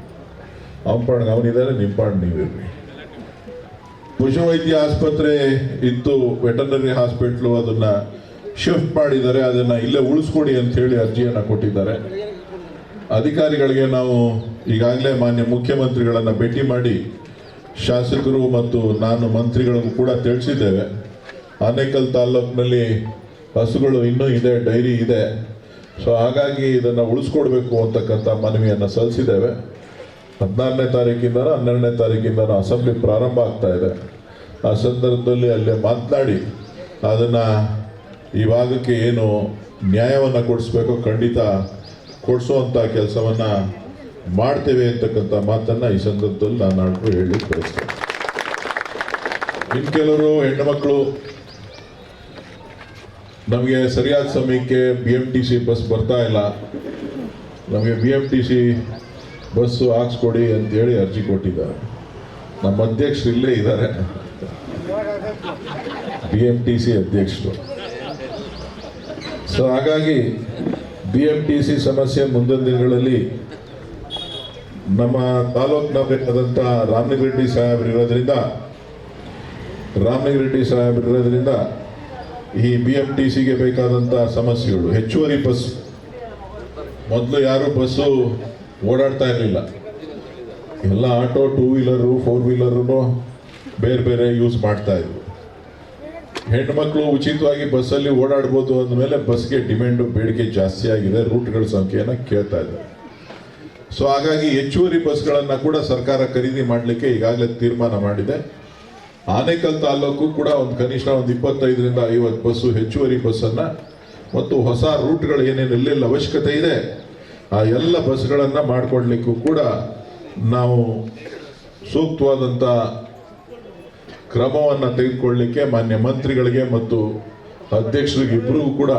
S5: ಅವನ ಪಾಡ್ಗೆ ಅವನಿದ್ದಾರೆ ನಿಮ್ಮ ಪಾಡ್ ನೀವಿರ್ರಿ. ಪಶುವೈದ್ಯ ಆಸ್ಪತ್ರೆ ಇತ್ತು ವೆಟರ್ನರಿ ಹಾಸ್ಪಿಟ್ಲು ಅದನ್ನ ಶಿಫ್ಟ್ ಮಾಡಿದ್ದಾರೆ, ಅದನ್ನ ಇಲ್ಲೇ ಉಳಿಸ್ಕೊಡಿ ಅಂತ ಹೇಳಿ ಅರ್ಜಿಯನ್ನ ಕೊಟ್ಟಿದ್ದಾರೆ. ಅಧಿಕಾರಿಗಳಿಗೆ ನಾವು ಈಗಾಗಲೇ ಮಾನ್ಯ ಮುಖ್ಯಮಂತ್ರಿಗಳನ್ನ ಭೇಟಿ ಮಾಡಿ ಶಾಸಕರು ಮತ್ತು ನಾನು ಮಂತ್ರಿಗಳಿಗೂ ಕೂಡ ತಿಳಿಸಿದ್ದೇವೆ. ಆನೇಕಲ್ ತಾಲ್ಲೂಕಿನಲ್ಲಿ ಹಸುಗಳು ಇನ್ನೂ ಇದೆ, ಡೈರಿ ಇದೆ. ಸೊ ಹಾಗಾಗಿ ಇದನ್ನು ಉಳಿಸ್ಕೊಡ್ಬೇಕು ಅಂತಕ್ಕಂಥ ಮನವಿಯನ್ನು ಸಲ್ಲಿಸಿದ್ದೇವೆ. ಹದಿನಾರನೇ ತಾರೀಕಿಂದ ಹನ್ನೆರಡನೇ ತಾರೀಕಿಂದ ಅಸೆಂಬ್ಲಿ ಪ್ರಾರಂಭ ಆಗ್ತಾ ಇದೆ. ಆ ಸಂದರ್ಭದಲ್ಲಿ ಅಲ್ಲೇ ಮಾತನಾಡಿ, ಅದನ್ನು ಈ ಭಾಗಕ್ಕೆ ಏನು ನ್ಯಾಯವನ್ನು ಕೊಡಿಸ್ಬೇಕೋ ಖಂಡಿತ ಕೊಡಿಸುವಂಥ ಕೆಲಸವನ್ನು ಮಾಡ್ತೇವೆ ಅಂತಕ್ಕಂಥ ಮಾತನ್ನು ಈ ಸಂದರ್ಭದಲ್ಲಿ ನಾನು ಹೇಳಿ ಬಯಸ್ತೇನೆ ಇನ್ನು ಕೆಲವರು ಹೆಣ್ಣು ಮಕ್ಕಳು, ನಮಗೆ ಸರಿಯಾದ ಸಮಯಕ್ಕೆ B M T C bus ಬರ್ತಾ ಇಲ್ಲ. ನಮಗೆ B M T C bus ಹಾಕ್ಸ್ಕೊಡಿ ಅಂತೇಳಿ ಅರ್ಜಿ ಕೊಟ್ಟಿದ್ದಾರೆ. ನಮ್ಮ ಅಧ್ಯಕ್ಷರು ಇಲ್ಲೇ ಇದ್ದಾರೆ. ಬಿ ಎಂ ಟಿ ಸಿ ಅಧ್ಯಕ್ಷರು. ಸೊ ಹಾಗಾಗಿ ಬಿ ಎಂ ಟಿ ಸಿ ಸಮಸ್ಯೆ ಮುಂದಿನ ದಿನಗಳಲ್ಲಿ ನಮ್ಮ ತಾಲೂಕಿನ ಬೇಕಾದಂಥ ರಾಮನಗರೆಡ್ಡಿ ಸಾಹೇಬರು ಇರೋದ್ರಿಂದ, ರಾಮನಗರೆಡ್ಡಿ ಸಾಹೇಬರು ಇರೋದ್ರಿಂದ ಈ ಬಿ ಎಂ ಟಿ ಸಿಗೆ ಬೇಕಾದಂಥ ಸಮಸ್ಯೆಗಳು. ಹೆಚ್ಚುವರಿ ಬಸ್. ಮೊದಲು ಯಾರು ಬಸ್ಸು ಓಡಾಡ್ತಾ ಇರಲಿಲ್ಲ. ಎಲ್ಲ auto two wheeler four wheeler ಬೇರೆ ಬೇರೆ ಯೂಸ್ ಮಾಡ್ತಾ ಇದ್ರು ಹೆಣ್ಮಕ್ಳು ಉಚಿತವಾಗಿ ಬಸ್ಸಲ್ಲಿ ಓಡಾಡ್ಬೋದು ಅಂದಮೇಲೆ ಬಸ್ಗೆ ಡಿಮ್ಯಾಂಡು ಬೇಡಿಕೆ ಜಾಸ್ತಿ ಆಗಿದೆ, ರೂಟ್ಗಳ ಸಂಖ್ಯೆಯನ್ನು ಕೇಳ್ತಾ ಇದ್ದಾರೆ. ಸೊ ಹಾಗಾಗಿ ಹೆಚ್ಚುವರಿ ಬಸ್ಗಳನ್ನು ಕೂಡ ಸರ್ಕಾರ ಖರೀದಿ ಮಾಡಲಿಕ್ಕೆ ಈಗಾಗಲೇ ತೀರ್ಮಾನ ಮಾಡಿದೆ. ಆನೇಕಲ್ ತಾಲೂಕು ಕೂಡ ಒಂದು ಕನಿಷ್ಠ ಒಂದು ಇಪ್ಪತ್ತೈದರಿಂದ ಐವತ್ತು ಬಸ್ಸು ಹೆಚ್ಚುವರಿ ಬಸ್ಸನ್ನು ಮತ್ತು ಹೊಸ ರೂಟ್ಗಳು ಏನೇನು ಎಲ್ಲೆಲ್ಲಿ ಅವಶ್ಯಕತೆ ಇದೆ ಆ ಎಲ್ಲ ಬಸ್ಗಳನ್ನು ಮಾಡಿಕೊಡ್ಲಿಕ್ಕೂ ಕೂಡ ನಾವು ಸೂಕ್ತವಾದಂಥ ಕ್ರಮವನ್ನು ತೆಗೆದುಕೊಳ್ಳಲಿಕ್ಕೆ ಮಾನ್ಯ ಮಂತ್ರಿಗಳಿಗೆ ಮತ್ತು ಅಧ್ಯಕ್ಷರಿಗೆ ಇಬ್ಬರಿಗೂ ಕೂಡ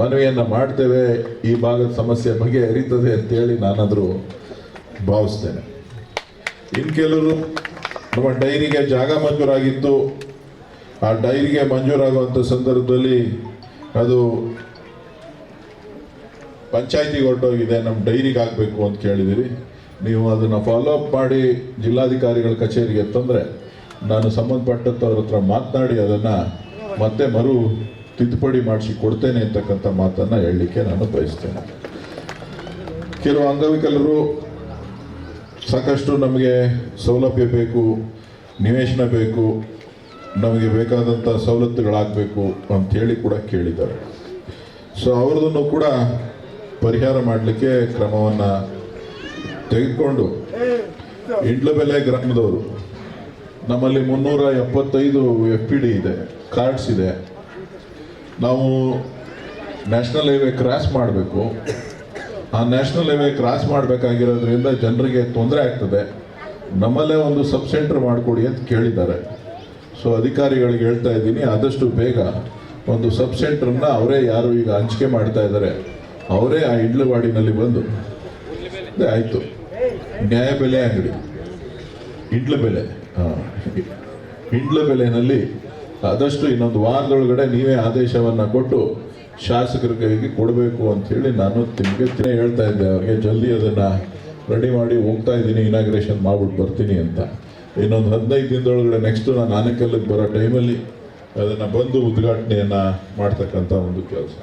S5: ಮನವಿಯನ್ನು ಮಾಡ್ತೇವೆ. ಈ ಭಾಗದ ಸಮಸ್ಯೆ ಬಗೆಹರಿತದೆ ಅಂತೇಳಿ ನಾನಾದರೂ ಭಾವಿಸ್ತೇನೆ. ಇನ್ನು ಕೆಲವರು ನಮ್ಮ ಡೈರಿಗೆ ಜಾಗ ಮಂಜೂರಾಗಿತ್ತು ಆ ಡೈರಿಗೆ ಮಂಜೂರಾಗುವಂಥ ಸಂದರ್ಭದಲ್ಲಿ ಅದು ಪಂಚಾಯತಿಗೆ ಹೊರಟೋಗಿದೆ ನಮ್ಮ ಡೈರಿಗೆ ಆಗಬೇಕು ಅಂತ ಕೇಳಿದಿರಿ. ನೀವು ಅದನ್ನು ಫಾಲೋ ಅಪ್ ಮಾಡಿ ಜಿಲ್ಲಾಧಿಕಾರಿಗಳ ಕಚೇರಿಗೆ ತಂದರೆ ನಾನು ಸಂಬಂಧಪಟ್ಟಂಥವ್ರ ಹತ್ರ ಮಾತನಾಡಿ ಅದನ್ನು ಮತ್ತೆ ಮರು ತಿದ್ದುಪಡಿ ಮಾಡಿಸಿ ಕೊಡ್ತೇನೆ ಅಂತಕ್ಕಂಥ ಮಾತನ್ನು ಹೇಳಲಿಕ್ಕೆ ನಾನು ಬಯಸ್ತೇನೆ. ಕೆಲವು ಅಂಗವಿಕಲರು ಸಾಕಷ್ಟು ನಮಗೆ ಸೌಲಭ್ಯ ಬೇಕು, ನಿವೇಶನ ಬೇಕು, ನಮಗೆ ಬೇಕಾದಂಥ ಸವಲತ್ತುಗಳಾಗಬೇಕು ಅಂಥೇಳಿ ಕೂಡ ಕೇಳಿದ್ದಾರೆ. ಸೊ ಅವ್ರದನ್ನು ಕೂಡ ಪರಿಹಾರ ಮಾಡಲಿಕ್ಕೆ ಕ್ರಮವನ್ನು ತೆಗೆದುಕೊಂಡು ಇಂಡ್ಲಬೆಲೆ ಗ್ರಾಮದವರು, ನಮ್ಮಲ್ಲಿ ಮುನ್ನೂರ ಎಪ್ಪತ್ತೈದು ಎಫ್ ಪಿ ಡಿ ಇದೆ ಕಾರ್ಡ್ಸ್ ಇದೆ. ನಾವು ನ್ಯಾಷನಲ್ ಹೈವೇ ಕ್ರಾಸ್ ಮಾಡಬೇಕು. ಆ ನ್ಯಾಷನಲ್ ಹೈವೇ ಕ್ರಾಸ್ ಮಾಡಬೇಕಾಗಿರೋದ್ರಿಂದ ಜನರಿಗೆ ತೊಂದರೆ ಆಗ್ತದೆ. ನಮ್ಮಲ್ಲೇ ಒಂದು ಸಬ್ ಸೆಂಟರ್ ಮಾಡಿಕೊಡಿ ಅಂತ ಕೇಳಿದ್ದಾರೆ. ಸೊ ಅಧಿಕಾರಿಗಳಿಗೆ ಹೇಳ್ತಾ ಇದ್ದೀನಿ, ಆದಷ್ಟು ಬೇಗ ಒಂದು ಸಬ್ ಸೆಂಟರ್ನ ಅವರೇ ಯಾರು ಈಗ ಹಂಚಿಕೆ ಮಾಡ್ತಾ ಇದ್ದಾರೆ ಅವರೇ ಆ ಇಂಡ್ಲವಾಡಿನಲ್ಲಿ ಬಂದು ಅದೇ ನ್ಯಾಯ ಬೆಲೆ ಅಂಗಡಿ ಇಂಡ್ಲ ಬೆಲೆ. ಇಂಡ್ಲ ಬೆಲೆನಲ್ಲಿ ಆದಷ್ಟು ಇನ್ನೊಂದು ವಾರದೊಳಗಡೆ ನೀವೇ ಆದೇಶವನ್ನು ಕೊಟ್ಟು ಶಾಸಕರ ಕೈಗೆ ಕೊಡಬೇಕು ಹೇಳಿ ನಾನು ತಿಂಗೆ ಹೇಳ್ತಾ ಇದ್ದೆ. ಅವ್ರಿಗೆ ಜಲ್ದಿ ಅದನ್ನು ರೆಡಿ ಮಾಡಿ ಹೋಗ್ತಾ ಇದ್ದೀನಿ ಇನಾಗ್ರೇಷನ್ ಮಾಡ್ಬಿಟ್ಟು ಬರ್ತೀನಿ ಅಂತ. ಇನ್ನೊಂದು ಹದಿನೈದು ದಿನದೊಳಗಡೆ ನೆಕ್ಸ್ಟು ನಾನು ಆನೆಕಲ್ಲಿಗೆ ಬರೋ ಟೈಮಲ್ಲಿ ಅದನ್ನು ಬಂದು ಉದ್ಘಾಟನೆಯನ್ನು ಮಾಡ್ತಕ್ಕಂಥ ಒಂದು ಕೆಲಸ.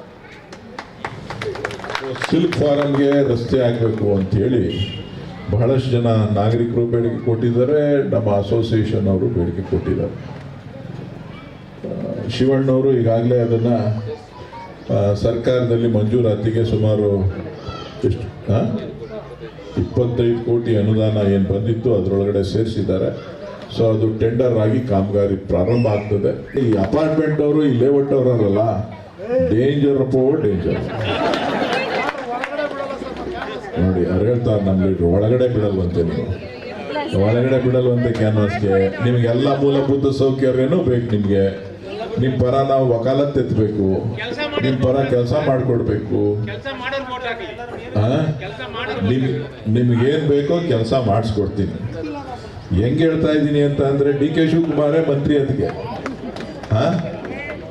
S5: ಸಿಲ್ಕ್ ಫಾರಮ್ಗೆ ರಸ್ತೆ ಆಗಬೇಕು ಅಂತೇಳಿ ಬಹಳಷ್ಟು ಜನ ನಾಗರಿಕರು ಬೇಡಿಕೆ ಕೊಟ್ಟಿದ್ದಾರೆ. ನಮ್ಮ ಅಸೋಸಿಯೇಷನ್ ಅವರು ಬೇಡಿಕೆ ಕೊಟ್ಟಿದ್ದಾರೆ. ಶಿವಣ್ಣವರು ಈಗಾಗಲೇ ಅದನ್ನು ಸರ್ಕಾರದಲ್ಲಿ ಮಂಜೂರಾತಿಗೆ ಸುಮಾರು ಎಷ್ಟು? ಇಪ್ಪತ್ತೈದು ಕೋಟಿ ಅನುದಾನ ಏನು ಬಂದಿತ್ತು ಅದರೊಳಗಡೆ ಸೇರಿಸಿದ್ದಾರೆ. ಸೊ ಅದು ಟೆಂಡರ್ ಆಗಿ ಕಾಮಗಾರಿ ಪ್ರಾರಂಭ ಆಗ್ತದೆ. ಈ ಅಪಾರ್ಟ್ಮೆಂಟ್ ಅವರು, ಈ ಲೇಔಟ್ ಅವರಲ್ಲ ಡೇಂಜರ್ ಅಪ್ಪ ಡೇಂಜರ್
S3: ಹೊರಗಡೆ ಬಿಡಲ್ಲ ಸರ್
S5: ನೋಡಿ ಅರೆ ಹೇಳ್ತಾರೆ ನಮ್ಮ ಲೀಡ್ರು ಒಳಗಡೆ ಬಿಡಲ್ವಂತೆ ನೀವು. ಒಳಗಡೆ ಬಿಡಲ್ವಂತೆ ಕ್ಯಾನ್ವಾಸ್ಗೆ. ನಿಮಗೆಲ್ಲ ಮೂಲಭೂತ ಸೌಕರ್ಯನೂ ಬೇಕು ನಿಮಗೆ. ನಿಮ್ಮ ಪರ ನಾವು ವಕಾಲತ್ ಎತ್ತಬೇಕು. ನಿಮ್ಮ ಪರ ಕೆಲಸ ಮಾಡಿಕೊಡ್ಬೇಕು. ನಿಮ್, ನಿಮ್ಗೇನು ಬೇಕೋ ಕೆಲಸ ಮಾಡಿಸ್ಕೊಡ್ತೀನಿ. ಹೆಂಗೆ ಹೇಳ್ತಾ ಇದ್ದೀನಿ ಅಂತ ಅಂದರೆ ಡಿ ಕೆ ಶಿವಕುಮಾರೇ ಮಂತ್ರಿ ಅದಕ್ಕೆ ಹಾಂ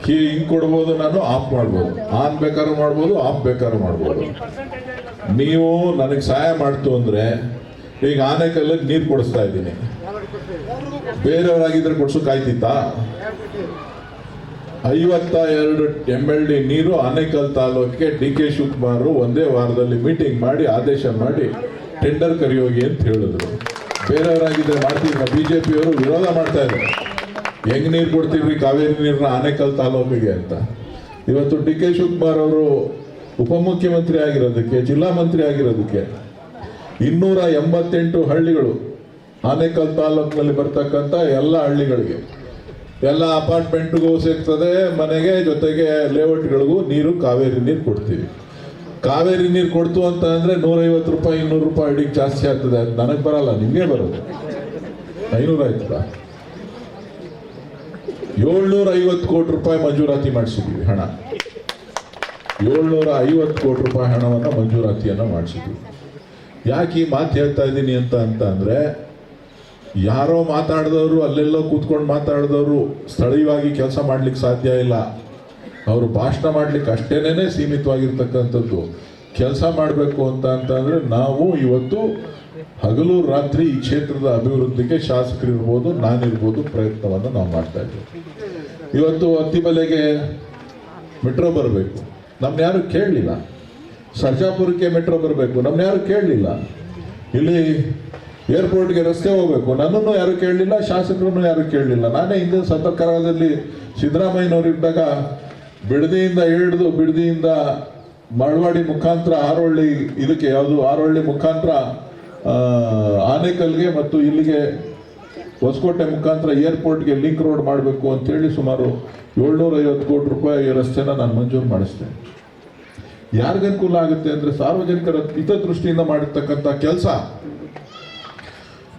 S5: ಹಿಂಗೆ ಕೊಡ್ಬೋದು ನಾನು ಆಫ್ ಮಾಡ್ಬೋದು. ಆನ್ ಬೇಕಾದ್ರೂ ಮಾಡ್ಬೋದು ಆಫ್ ಬೇಕಾದ್ರೂ ಮಾಡ್ಬೋದು. ನೀವು ನನಗೆ ಸಹಾಯ ಮಾಡ್ತು ಅಂದರೆ ಈಗ ಆನೆಕಲ್ಲಿಗೆ ನೀರು ಕೊಡಿಸ್ತಾ ಇದ್ದೀನಿ. ಬೇರೆಯವರಾಗಿದ್ರೆ ಕೊಡ್ಸೋಕ್ಕಾಯ್ತಿತ್ತಾ ಐವತ್ತ ಎರಡು ಎಂ ಎಲ್ ಡಿ ನೀರು ಆನೇಕಲ್ ತಾಲೂಕಿಗೆ ಡಿ ಕೆ ಶಿವಕುಮಾರ್ ಒಂದೇ ವಾರದಲ್ಲಿ ಮೀಟಿಂಗ್ ಮಾಡಿ ಆದೇಶ ಮಾಡಿ ಟೆಂಡರ್ ಕರೆಯೋಗಿ ಅಂತ ಹೇಳಿದ್ರು. ಬೇರೆಯವರಾಗಿದ್ರೆ ಮಾಡ್ತಿದ್ರು ಬಿ ಜೆ ಪಿಯವರು ವಿರೋಧ ಮಾಡ್ತಾ ಇದ್ರು. ಹೆಂಗ್ ನೀರು ಕೊಡ್ತೀವಿ ಕಾವೇರಿ ನೀರನ್ನ ಆನೇಕಲ್ ತಾಲೂಕಿಗೆ ಅಂತ. ಇವತ್ತು ಡಿ ಕೆ ಶಿವಕುಮಾರ್ ಅವರು ಉಪಮುಖ್ಯಮಂತ್ರಿ ಆಗಿರೋದಕ್ಕೆ, ಜಿಲ್ಲಾ ಮಂತ್ರಿ ಆಗಿರೋದಕ್ಕೆ ಇನ್ನೂರ ಎಂಬತ್ತೆಂಟು ಹಳ್ಳಿಗಳು ಆನೇಕಲ್ ತಾಲೂಕಿನಲ್ಲಿ ಬರ್ತಕ್ಕಂಥ ಎಲ್ಲ ಹಳ್ಳಿಗಳಿಗೆ, ಎಲ್ಲ ಅಪಾರ್ಟ್ಮೆಂಟ್ಗೂ ಸಿಗ್ತದೆ ಮನೆಗೆ ಜೊತೆಗೆ ಲೇಔಟ್ಗಳಿಗೂ ನೀರು, ಕಾವೇರಿ ನೀರು ಕೊಡ್ತೀವಿ. ಕಾವೇರಿ ನೀರು ಕೊಡ್ತು ಅಂತ ಅಂದರೆ ನೂರೈವತ್ತು ರೂಪಾಯಿ, ಇನ್ನೂರು ರೂಪಾಯಿ ಅಡಿಗೆ ಜಾಸ್ತಿ ಆಗ್ತದೆ ಅದು ನನಗೆ ಬರಲ್ಲ, ನಿಮಗೆ ಬರೋದು ಐನೂರ ಆಯ್ತಲ್ಲ ಏಳ್ನೂರ ಐವತ್ತು ಕೋಟಿ ರೂಪಾಯಿ ಮಂಜೂರಾತಿ ಮಾಡಿಸಿದ್ದೀವಿ ಹಣ. ಏಳ್ನೂರ ಐವತ್ತು ಕೋಟಿ ರೂಪಾಯಿ ಹಣವನ್ನು ಮಂಜೂರಾತಿಯನ್ನು ಮಾಡಿಸಿದ್ವಿ. ಯಾಕೆ ಈ ಮಾತು ಹೇಳ್ತಾ ಇದ್ದೀನಿ ಅಂತ ಅಂತ ಅಂದರೆ, ಯಾರೋ ಮಾತಾಡಿದವರು, ಅಲ್ಲೆಲ್ಲೋ ಕೂತ್ಕೊಂಡು ಮಾತಾಡಿದವರು ಸ್ಥಳೀಯವಾಗಿ ಕೆಲಸ ಮಾಡಲಿಕ್ಕೆ ಸಾಧ್ಯ ಇಲ್ಲ. ಅವರು ಭಾಷಣ ಮಾಡಲಿಕ್ಕೆ ಅಷ್ಟೇನೇ ಸೀಮಿತವಾಗಿರ್ತಕ್ಕಂಥದ್ದು. ಕೆಲಸ ಮಾಡಬೇಕು ಅಂತ ಅಂತಂದರೆ ನಾವು ಇವತ್ತು ಹಗಲು ರಾತ್ರಿ ಈ ಕ್ಷೇತ್ರದ ಅಭಿವೃದ್ಧಿಗೆ ಶಾಸಕರಿರ್ಬೋದು, ನಾನಿರ್ಬೋದು ಪ್ರಯತ್ನವನ್ನು ನಾವು ಮಾಡ್ತಾ ಇದ್ದೀವಿ. ಇವತ್ತು ಅತ್ತಿಬಲೆಗೆ ಮೆಟ್ರೋ ಬರಬೇಕು. ನಮ್ನ ಯಾರು ಕೇಳಲಿಲ್ಲ. ಸರ್ಜಾಪುರಕ್ಕೆ ಮೆಟ್ರೋ ಬರಬೇಕು. ನಮ್ಮ ಯಾರು ಕೇಳಲಿಲ್ಲ. ಇಲ್ಲಿ ಏರ್ಪೋರ್ಟ್ಗೆ ರಸ್ತೆ ಹೋಗಬೇಕು. ನನ್ನನ್ನು ಯಾರು ಕೇಳಲಿಲ್ಲ, ಶಾಸಕರನ್ನು ಯಾರು ಕೇಳಲಿಲ್ಲ. ನಾನೇ ಹಿಂದಿನ ಸರ್ಕಾರದಲ್ಲಿ ಸಿದ್ದರಾಮಯ್ಯನವರಿದ್ದಾಗ ಬಿಡದಿಯಿಂದ ಹಿಡಿದು ಬಿಡದಿಯಿಂದ ಮಳವಾಡಿ ಮುಖಾಂತರ ಆರೋಳ್ಳಿ ಇದಕ್ಕೆ ಯಾವುದು, ಆರೋಳ್ಳಿ ಮುಖಾಂತರ ಆನೇಕಲ್ಗೆ ಮತ್ತು ಇಲ್ಲಿಗೆ ಹೊಸಕೋಟೆ ಮುಖಾಂತರ ಏರ್ಪೋರ್ಟ್ಗೆ ಲಿಂಕ್ ರೋಡ್ ಮಾಡಬೇಕು ಅಂತೇಳಿ ಸುಮಾರು ಏಳ್ನೂರ ಐವತ್ತು ಕೋಟಿ ರೂಪಾಯಿ ರಸ್ತೆನ ನಾನು ಮಂಜೂರು ಮಾಡಿಸ್ತೇನೆ. ಯಾರಿಗೆ ಅನುಕೂಲ ಆಗುತ್ತೆ ಅಂದ್ರೆ ಸಾರ್ವಜನಿಕರ ಹಿತದೃಷ್ಟಿಯಿಂದ ಮಾಡಿರ್ತಕ್ಕಂಥ ಕೆಲಸ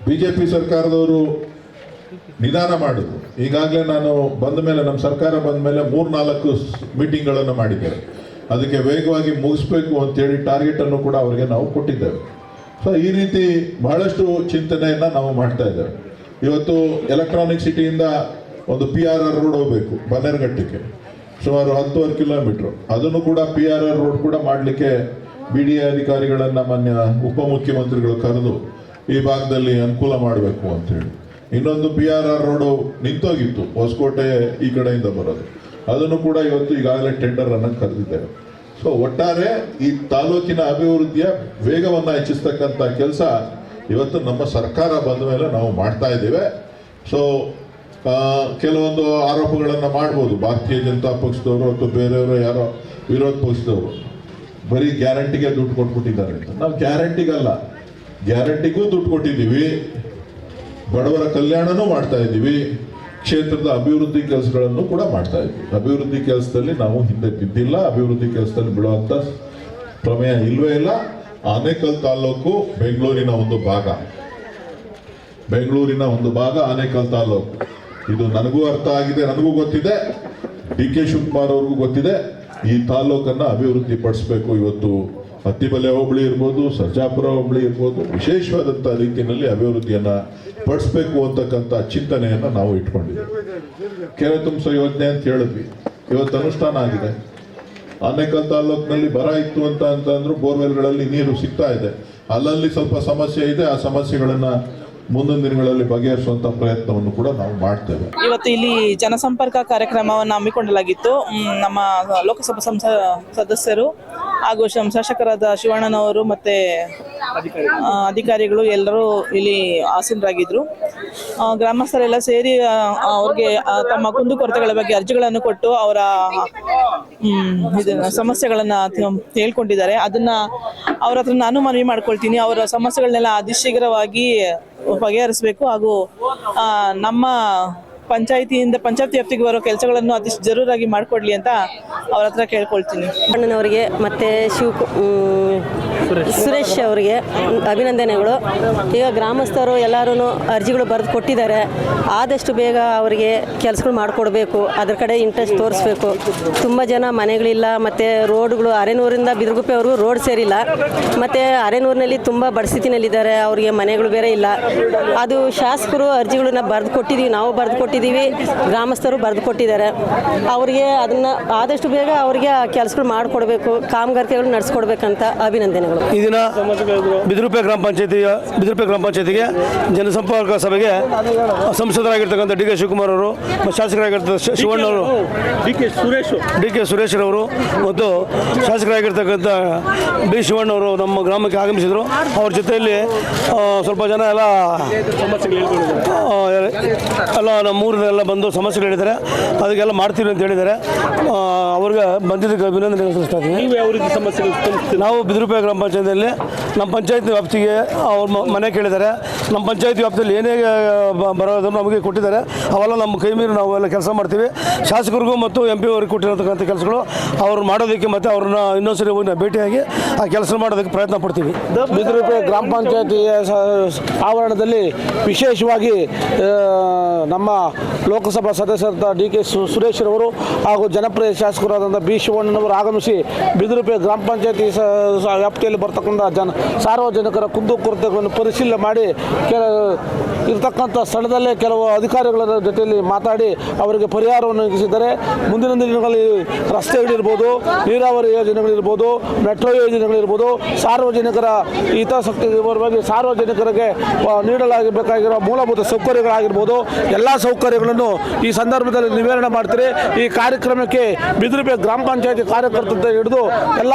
S5: ಬಿಜೆಪಿ ಸರ್ಕಾರದವರು ನಿಧಾನ ಮಾಡಿದ್ರು ಈಗಾಗಲೇ ನಾನು ಬಂದ ಮೇಲೆ ನಮ್ಮ ಸರ್ಕಾರ ಬಂದ ಮೇಲೆ ಮೂರ್ನಾಲ್ಕು ಮೀಟಿಂಗ್ಗಳನ್ನು ಮಾಡಿದ್ದೇವೆ ಅದಕ್ಕೆ ವೇಗವಾಗಿ ಮುಗಿಸ್ಬೇಕು ಅಂತೇಳಿ ಟಾರ್ಗೆಟ್ ಅನ್ನು ಕೂಡ ಅವರಿಗೆ ನಾವು ಕೊಟ್ಟಿದ್ದೇವೆ. ಸೊ ಈ ರೀತಿ ಬಹಳಷ್ಟು ಚಿಂತನೆಯನ್ನ ನಾವು ಮಾಡ್ತಾ ಇದ್ದೇವೆ. ಇವತ್ತು ಎಲೆಕ್ಟ್ರಾನಿಕ್ ಸಿಟಿಯಿಂದ ಒಂದು ಪಿ ಆರ್ ಆರ್ ರೋಡ್ ಹೋಗ್ಬೇಕು, ಬನ್ನೇರುಘಟ್ಟಕ್ಕೆ. ಸುಮಾರು ಹತ್ತುವರೆ ಕಿಲೋಮೀಟರ್ ಅದನ್ನು ಕೂಡ ಪಿ ಆರ್ ಆರ್ ರೋಡ್ ಕೂಡ ಮಾಡಲಿಕ್ಕೆ ಬಿ ಡಿ ಎ ಅಧಿಕಾರಿಗಳನ್ನು ಮಾನ್ಯ ಉಪಮುಖ್ಯಮಂತ್ರಿಗಳು ಕರೆದು ಈ ಭಾಗದಲ್ಲಿ ಅನುಕೂಲ ಮಾಡಬೇಕು ಅಂತೇಳಿ. ಇನ್ನೊಂದು ಪಿ ಆರ್ ಆರ್ ರೋಡು ನಿಂತೋಗಿತ್ತು, ಹೊಸಕೋಟೆ ಈ ಕಡೆಯಿಂದ ಬರೋದು. ಅದನ್ನು ಕೂಡ ಇವತ್ತು ಈಗಾಗಲೇ ಟೆಂಡರ್ ಅನ್ನು ಕರೆದಿದ್ದೇವೆ. ಸೊ ಒಟ್ಟಾರೆ ಈ ತಾಲೂಕಿನ ಅಭಿವೃದ್ಧಿಯ ವೇಗವನ್ನು ಹೆಚ್ಚಿಸ್ತಕ್ಕಂಥ ಕೆಲಸ ಇವತ್ತು ನಮ್ಮ ಸರ್ಕಾರ ಬಂದ ಮೇಲೆ ನಾವು ಮಾಡ್ತಾ ಇದ್ದೇವೆ. ಸೊ ಕೆಲವೊಂದು ಆರೋಪಗಳನ್ನು ಮಾಡ್ಬೋದು. ಭಾರತೀಯ ಜನತಾ ಪಕ್ಷದವರು ಅಥವಾ ಬೇರೆಯವರು ಯಾರೋ ವಿರೋಧ ಪಕ್ಷದವರು. ಬರೀ ಗ್ಯಾರಂಟಿಗೆ ದುಡ್ಡು ಕೊಟ್ಬಿಟ್ಟಿದ್ದಾರೆ ಅಂತ. ನಾವು ಗ್ಯಾರಂಟಿಗಲ್ಲ ಗ್ಯಾರಂಟಿಗೂ ದುಡ್ಡು ಕೊಟ್ಟಿದ್ದೀವಿ. ಬಡವರ ಕಲ್ಯಾಣನೂ ಮಾಡ್ತಾ ಇದ್ದೀವಿ. ಕ್ಷೇತ್ರದ ಅಭಿವೃದ್ಧಿ ಕೆಲಸಗಳನ್ನು ಕೂಡ ಮಾಡ್ತಾ ಇದ್ದೀವಿ. ಅಭಿವೃದ್ಧಿ ಕೆಲಸದಲ್ಲಿ ನಾವು ಹಿಂದೆ ಬಿದ್ದಿಲ್ಲ. ಅಭಿವೃದ್ಧಿ ಕೆಲಸದಲ್ಲಿ ಬಿಡುವಂತ ಪ್ರಮೇಯ ಇಲ್ವೇ ಇಲ್ಲ. ಆನೇಕಲ್ ತಾಲೂಕು ಬೆಂಗಳೂರಿನ ಒಂದು ಭಾಗ. ಬೆಂಗಳೂರಿನ ಒಂದು ಭಾಗ ಆನೇಕಲ್ ತಾಲೂಕು ಇದು ನನಗೂ ಅರ್ಥ ಆಗಿದೆ, ನನಗೂ ಗೊತ್ತಿದೆ. ಡಿ ಕೆ ಶಿವಕುಮಾರ್ ಅವ್ರಿಗೂ ಗೊತ್ತಿದೆ. ಈ ತಾಲೂಕನ್ನ ಅಭಿವೃದ್ಧಿ ಪಡಿಸಬೇಕು ಇವತ್ತು. ಹತ್ತಿಬಲೆ ಹೋಬಳಿ ಇರ್ಬೋದು, ಸರ್ಜಾಪುರ ಹೋಬಳಿ ಇರ್ಬೋದು ವಿಶೇಷವಾದಂಥ ರೀತಿಯಲ್ಲಿ ಅಭಿವೃದ್ಧಿಯನ್ನು ಪಡಿಸ್ಬೇಕು ಅಂತಕ್ಕಂಥ ಚಿಂತನೆಯನ್ನ ನಾವು ಇಟ್ಕೊಂಡಿದ್ದೀವಿ. ಕೆರೆ ತುಂಬಿಸೋ ಯೋಜನೆ ಅಂತ ಹೇಳಿದ್ವಿ. ಇವತ್ತು ಅನುಷ್ಠಾನ ಆಗಿದೆ. ಆನೇಕಲ್ ತಾಲೂಕಿನಲ್ಲಿ ಬರ ಇತ್ತು ಅಂತ ಅಂತಂದ್ರು ಬೋರ್ವೆಲ್ಗಳಲ್ಲಿ ನೀರು ಸಿಗ್ತಾ ಇದೆ. ಅಲ್ಲಲ್ಲಿ ಸ್ವಲ್ಪ ಸಮಸ್ಯೆ ಇದೆ. ಆ ಸಮಸ್ಯೆಗಳನ್ನ ಮುಂದಿನ ದಿನಗಳಲ್ಲಿ ಬಗೆಹರಿಸುವಂತ ಪ್ರಯತ್ನವನ್ನು ಕೂಡ ನಾವು ಮಾಡ್ತೇವೆ.
S6: ಇವತ್ತು ಇಲ್ಲಿ ಜನಸಂಪರ್ಕ ಕಾರ್ಯಕ್ರಮವನ್ನು ಹಮ್ಮಿಕೊಳ್ಳಲಾಗಿತ್ತು. ನಮ್ಮ ಲೋಕಸಭಾ ಸಂಸ, ಸದಸ್ಯರು ಹಾಗೂ ಶಾಸಕರಾದ ಶಿವಣ್ಣನವರು ಮತ್ತೆ ಅಧಿಕಾರಿಗಳು ಎಲ್ಲರೂ ಇಲ್ಲಿ ಆಸೀನರಾಗಿದ್ರು. ಗ್ರಾಮಸ್ಥರೆಲ್ಲ ಸೇರಿ ಅವ್ರಿಗೆ ತಮ್ಮ ಕುಂದುಕೊರತೆಗಳ ಬಗ್ಗೆ ಅರ್ಜಿಗಳನ್ನು ಕೊಟ್ಟು ಅವರ ಸಮಸ್ಯೆಗಳನ್ನ ಹೇಳ್ಕೊಂಡಿದ್ದಾರೆ. ಅದನ್ನ ಅವ್ರ ಹತ್ರ ನಾನು ಮನವಿ ಮಾಡ್ಕೊಳ್ತೀನಿ. ಅವರ ಸಮಸ್ಯೆಗಳನ್ನೆಲ್ಲ ಅತಿಶೀಘ್ರವಾಗಿ ಬಗೆಹರಿಸಬೇಕು ಹಾಗೂ ನಮ್ಮ ಪಂಚಾಯತಿಯಿಂದ ಪಂಚಾಯತ್ ವ್ಯಾಪ್ತಿಗೆ ಬರೋ ಕೆಲಸಗಳನ್ನು ಅತಿ ಜರೂರಾಗಿ ಮಾಡಿಕೊಡ್ಲಿ ಅಂತ ಅವ್ರ ಹತ್ರ ಕೇಳ್ಕೊಳ್ತೀನಿ.
S7: ಅಣ್ಣನವರಿಗೆ ಮತ್ತೆ ಶಿವ ಸುರೇಶ್. ಅವರಿಗೆ ಅಭಿನಂದನೆಗಳು. ಈಗ ಗ್ರಾಮಸ್ಥರು ಎಲ್ಲರೂ ಅರ್ಜಿಗಳು ಬರೆದು ಕೊಟ್ಟಿದ್ದಾರೆ. ಆದಷ್ಟು ಬೇಗ ಅವರಿಗೆ ಕೆಲಸಗಳು ಮಾಡಿಕೊಡ್ಬೇಕು. ಅದ್ರ ಕಡೆ ಇಂಟ್ರೆಸ್ಟ್ ತೋರಿಸ್ಬೇಕು. ತುಂಬ ಜನ ಮನೆಗಳಿಲ್ಲ ಮತ್ತು ರೋಡ್ಗಳು ಅರೆನೂರಿಂದ ಬಿದ್ರಗುಪ್ಪೆವರೆಗೂ ರೋಡ್ ಸೇರಿಲ್ಲ. ಮತ್ತು ಅರೆನೂರಿನಲ್ಲಿ ತುಂಬ ಬಡಸ್ಥಿತಿನಲ್ಲಿದ್ದಾರೆ ಅವರಿಗೆ ಮನೆಗಳು ಬೇರೆ ಇಲ್ಲ. ಅದು ಶಾಸಕರು ಅರ್ಜಿಗಳನ್ನ ಬರೆದು ಕೊಟ್ಟಿದ್ದೀವಿ ನಾವು ಬರೆದು ಕೊಟ್ಟಿದ್ದೀವಿ ಗ್ರಾಮಸ್ಥರು ಬರೆದು ಕೊಟ್ಟಿದ್ದಾರೆ. ಅವರಿಗೆ ಅದನ್ನು ಆದಷ್ಟು ಬೇಗ ಅವರಿಗೆ ಆ ಕೆಲಸಗಳು ಮಾಡಿಕೊಡ್ಬೇಕು. ಕಾಮಗಾರಿಕೆಗಳು ನಡೆಸ್ಕೊಡ್ಬೇಕಂತ ಅಭಿನಂದನೆಗಳು.
S8: ಈ ದಿನ ಬಿದಿರುಪೆ ಗ್ರಾಮ ಪಂಚಾಯತಿಯ ಬಿದಿರುಪೆ ಗ್ರಾಮ ಪಂಚಾಯತಿಗೆ ಜನಸಂಪರ್ಕ ಸಭೆಗೆ ಸಂಸದರಾಗಿರ್ತಕ್ಕಂಥ ಡಿ ಕೆ ಶಿವಕುಮಾರ್ ಅವರು ಮತ್ತು ಶಾಸಕರಾಗಿರ್ತಕ್ಕಂಥ ಶಿವಣ್ಣವರು ಶಿವಣ್ಣ ಅವರು D K Suresh D K Suresh ಅವರು ಮತ್ತು ಶಾಸಕರಾಗಿರ್ತಕ್ಕಂಥ ಬಿ ಶಿವಣ್ಣ ಅವರು ನಮ್ಮ ಗ್ರಾಮಕ್ಕೆ ಆಗಮಿಸಿದರು. ಅವ್ರ ಜೊತೆಯಲ್ಲಿ ಸ್ವಲ್ಪ ಜನ ಎಲ್ಲ ಎಲ್ಲ ನಮ್ಮ ಊರಿನೆಲ್ಲ ಬಂದು ಸಮಸ್ಯೆಗಳು ಹೇಳಿದ್ದಾರೆ. ಅದಕ್ಕೆಲ್ಲ ಮಾಡ್ತೀವಿ ಅಂತ ಹೇಳಿದ್ದಾರೆ. ಅವ್ರಿಗೆ ಬಂದಿದ್ದಕ್ಕೆ ಅಭಿನಂದನೆ ಸಲ್ಲಿಸ್ತಾ ಇದ್ದೀವಿ ನೀವು ಯಾವ ರೀತಿ ಸಮಸ್ಯೆಗಳು ನಾವು ಬಿದಿರುಪೆ ಗ್ರಾಮ ಪಂಚಾಯತಿಯಲ್ಲಿ ನಮ್ಮ ಪಂಚಾಯತ್ ವ್ಯಾಪ್ತಿಗೆ ಅವ್ರ ಮನೆ ಕೇಳಿದ್ದಾರೆ. ನಮ್ಮ ಪಂಚಾಯತ್ ವ್ಯಾಪ್ತಿಯಲ್ಲಿ ಏನೇ ಬ- ಬರೋದನ್ನು ನಮಗೆ ಕೊಟ್ಟಿದ್ದಾರೆ. ಅವೆಲ್ಲ ನಮ್ಮ ಕೈ ಮೀರಿ ನಾವು ಎಲ್ಲ ಕೆಲಸ ಮಾಡ್ತೀವಿ. ಶಾಸಕರಿಗೂ ಮತ್ತು ಎಂ ಪಿ ಅವರಿಗೆ ಕೊಟ್ಟಿರತಕ್ಕಂಥ ಕೆಲಸಗಳು ಅವ್ರು ಮಾಡೋದಕ್ಕೆ ಮತ್ತು ಅವ್ರನ್ನ ಇನ್ನೊಂದ್ಸರಿ ಹೋಗಿ ನಾವು ಭೇಟಿಯಾಗಿ ಆ ಕೆಲಸ ಮಾಡೋದಕ್ಕೆ ಪ್ರಯತ್ನ ಪಡ್ತೀವಿ.
S9: ಬಿದಿರುಪೆ ಗ್ರಾಮ ಪಂಚಾಯತಿಯ ಆವರಣದಲ್ಲಿ ವಿಶೇಷವಾಗಿ ನಮ್ಮ ಲೋಕಸಭಾ ಸದಸ್ಯರಾದ ಡಿ ಕೆ ಸುರೇಶ್ ರವರು ಹಾಗೂ ಜನಪ್ರಿಯ ಶಾಸಕರಾದಂಥ ಬಿ ಶಿವಣ್ಣನವರು ಆಗಮಿಸಿ ಬಿದಿರುಪೆ ಗ್ರಾಮ ಪಂಚಾಯತಿ ವ್ಯಾಪ್ತಿಯಲ್ಲಿ ಬರ್ತಕ್ಕಂಥ ಜನ ಸಾರ್ವಜನಿಕರ ಕುಂದು ಕೊರತೆಗಳನ್ನು ಪರಿಶೀಲನೆ ಮಾಡಿ ಕೆಲ ಇರತಕ್ಕಂಥ ಸ್ಥಳದಲ್ಲೇ ಕೆಲವು ಅಧಿಕಾರಿಗಳ ಜೊತೆಯಲ್ಲಿ ಮಾತಾಡಿ ಅವರಿಗೆ ಪರಿಹಾರವನ್ನು ಒದಗಿಸಿದ್ದಾರೆ. ಮುಂದಿನ ದಿನಗಳಲ್ಲಿ ರಸ್ತೆಗಳಿರ್ಬೋದು, ನೀರಾವರಿ ಯೋಜನೆಗಳಿರ್ಬೋದು, ಮೆಟ್ರೋ ಯೋಜನೆಗಳಿರ್ಬೋದು, ಸಾರ್ವಜನಿಕರ ಹಿತಾಸಕ್ತಿ ಪರವಾಗಿ ಸಾರ್ವಜನಿಕರಿಗೆ ನೀಡಲಾಗಬೇಕಾಗಿರೋ ಮೂಲಭೂತ ಸೌಕರ್ಯಗಳಾಗಿರ್ಬೋದು, ಎಲ್ಲ ಸೌಕರ್ಯಗಳನ್ನು ಈ ಸಂದರ್ಭದಲ್ಲಿ ನಿವೇರಣೆ ಮಾಡ್ತೀರಿ. ಈ ಕಾರ್ಯಕ್ರಮಕ್ಕೆ ಬಿದಿರುಪೆ ಗ್ರಾಮ ಪಂಚಾಯತಿ ಕಾರ್ಯಕರ್ತರಿಂದ ಹಿಡಿದು ಎಲ್ಲ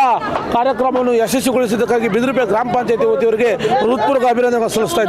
S9: ಕಾರ್ಯಕ್ರಮವನ್ನು ಯಶಸ್ವಿಗೊಳಿಸಿದ್ದಕ್ಕಾಗಿ ಬಿದಿರುಪೆ ಗ್ರಾಮ ಪಂಚಾಯತಿ ವತಿಯವರಿಗೆ ಹೃತ್ಪೂರ್ವಕ ಅಭಿನಂದನೆ ಸಲ್ಲಿಸ್ತಾ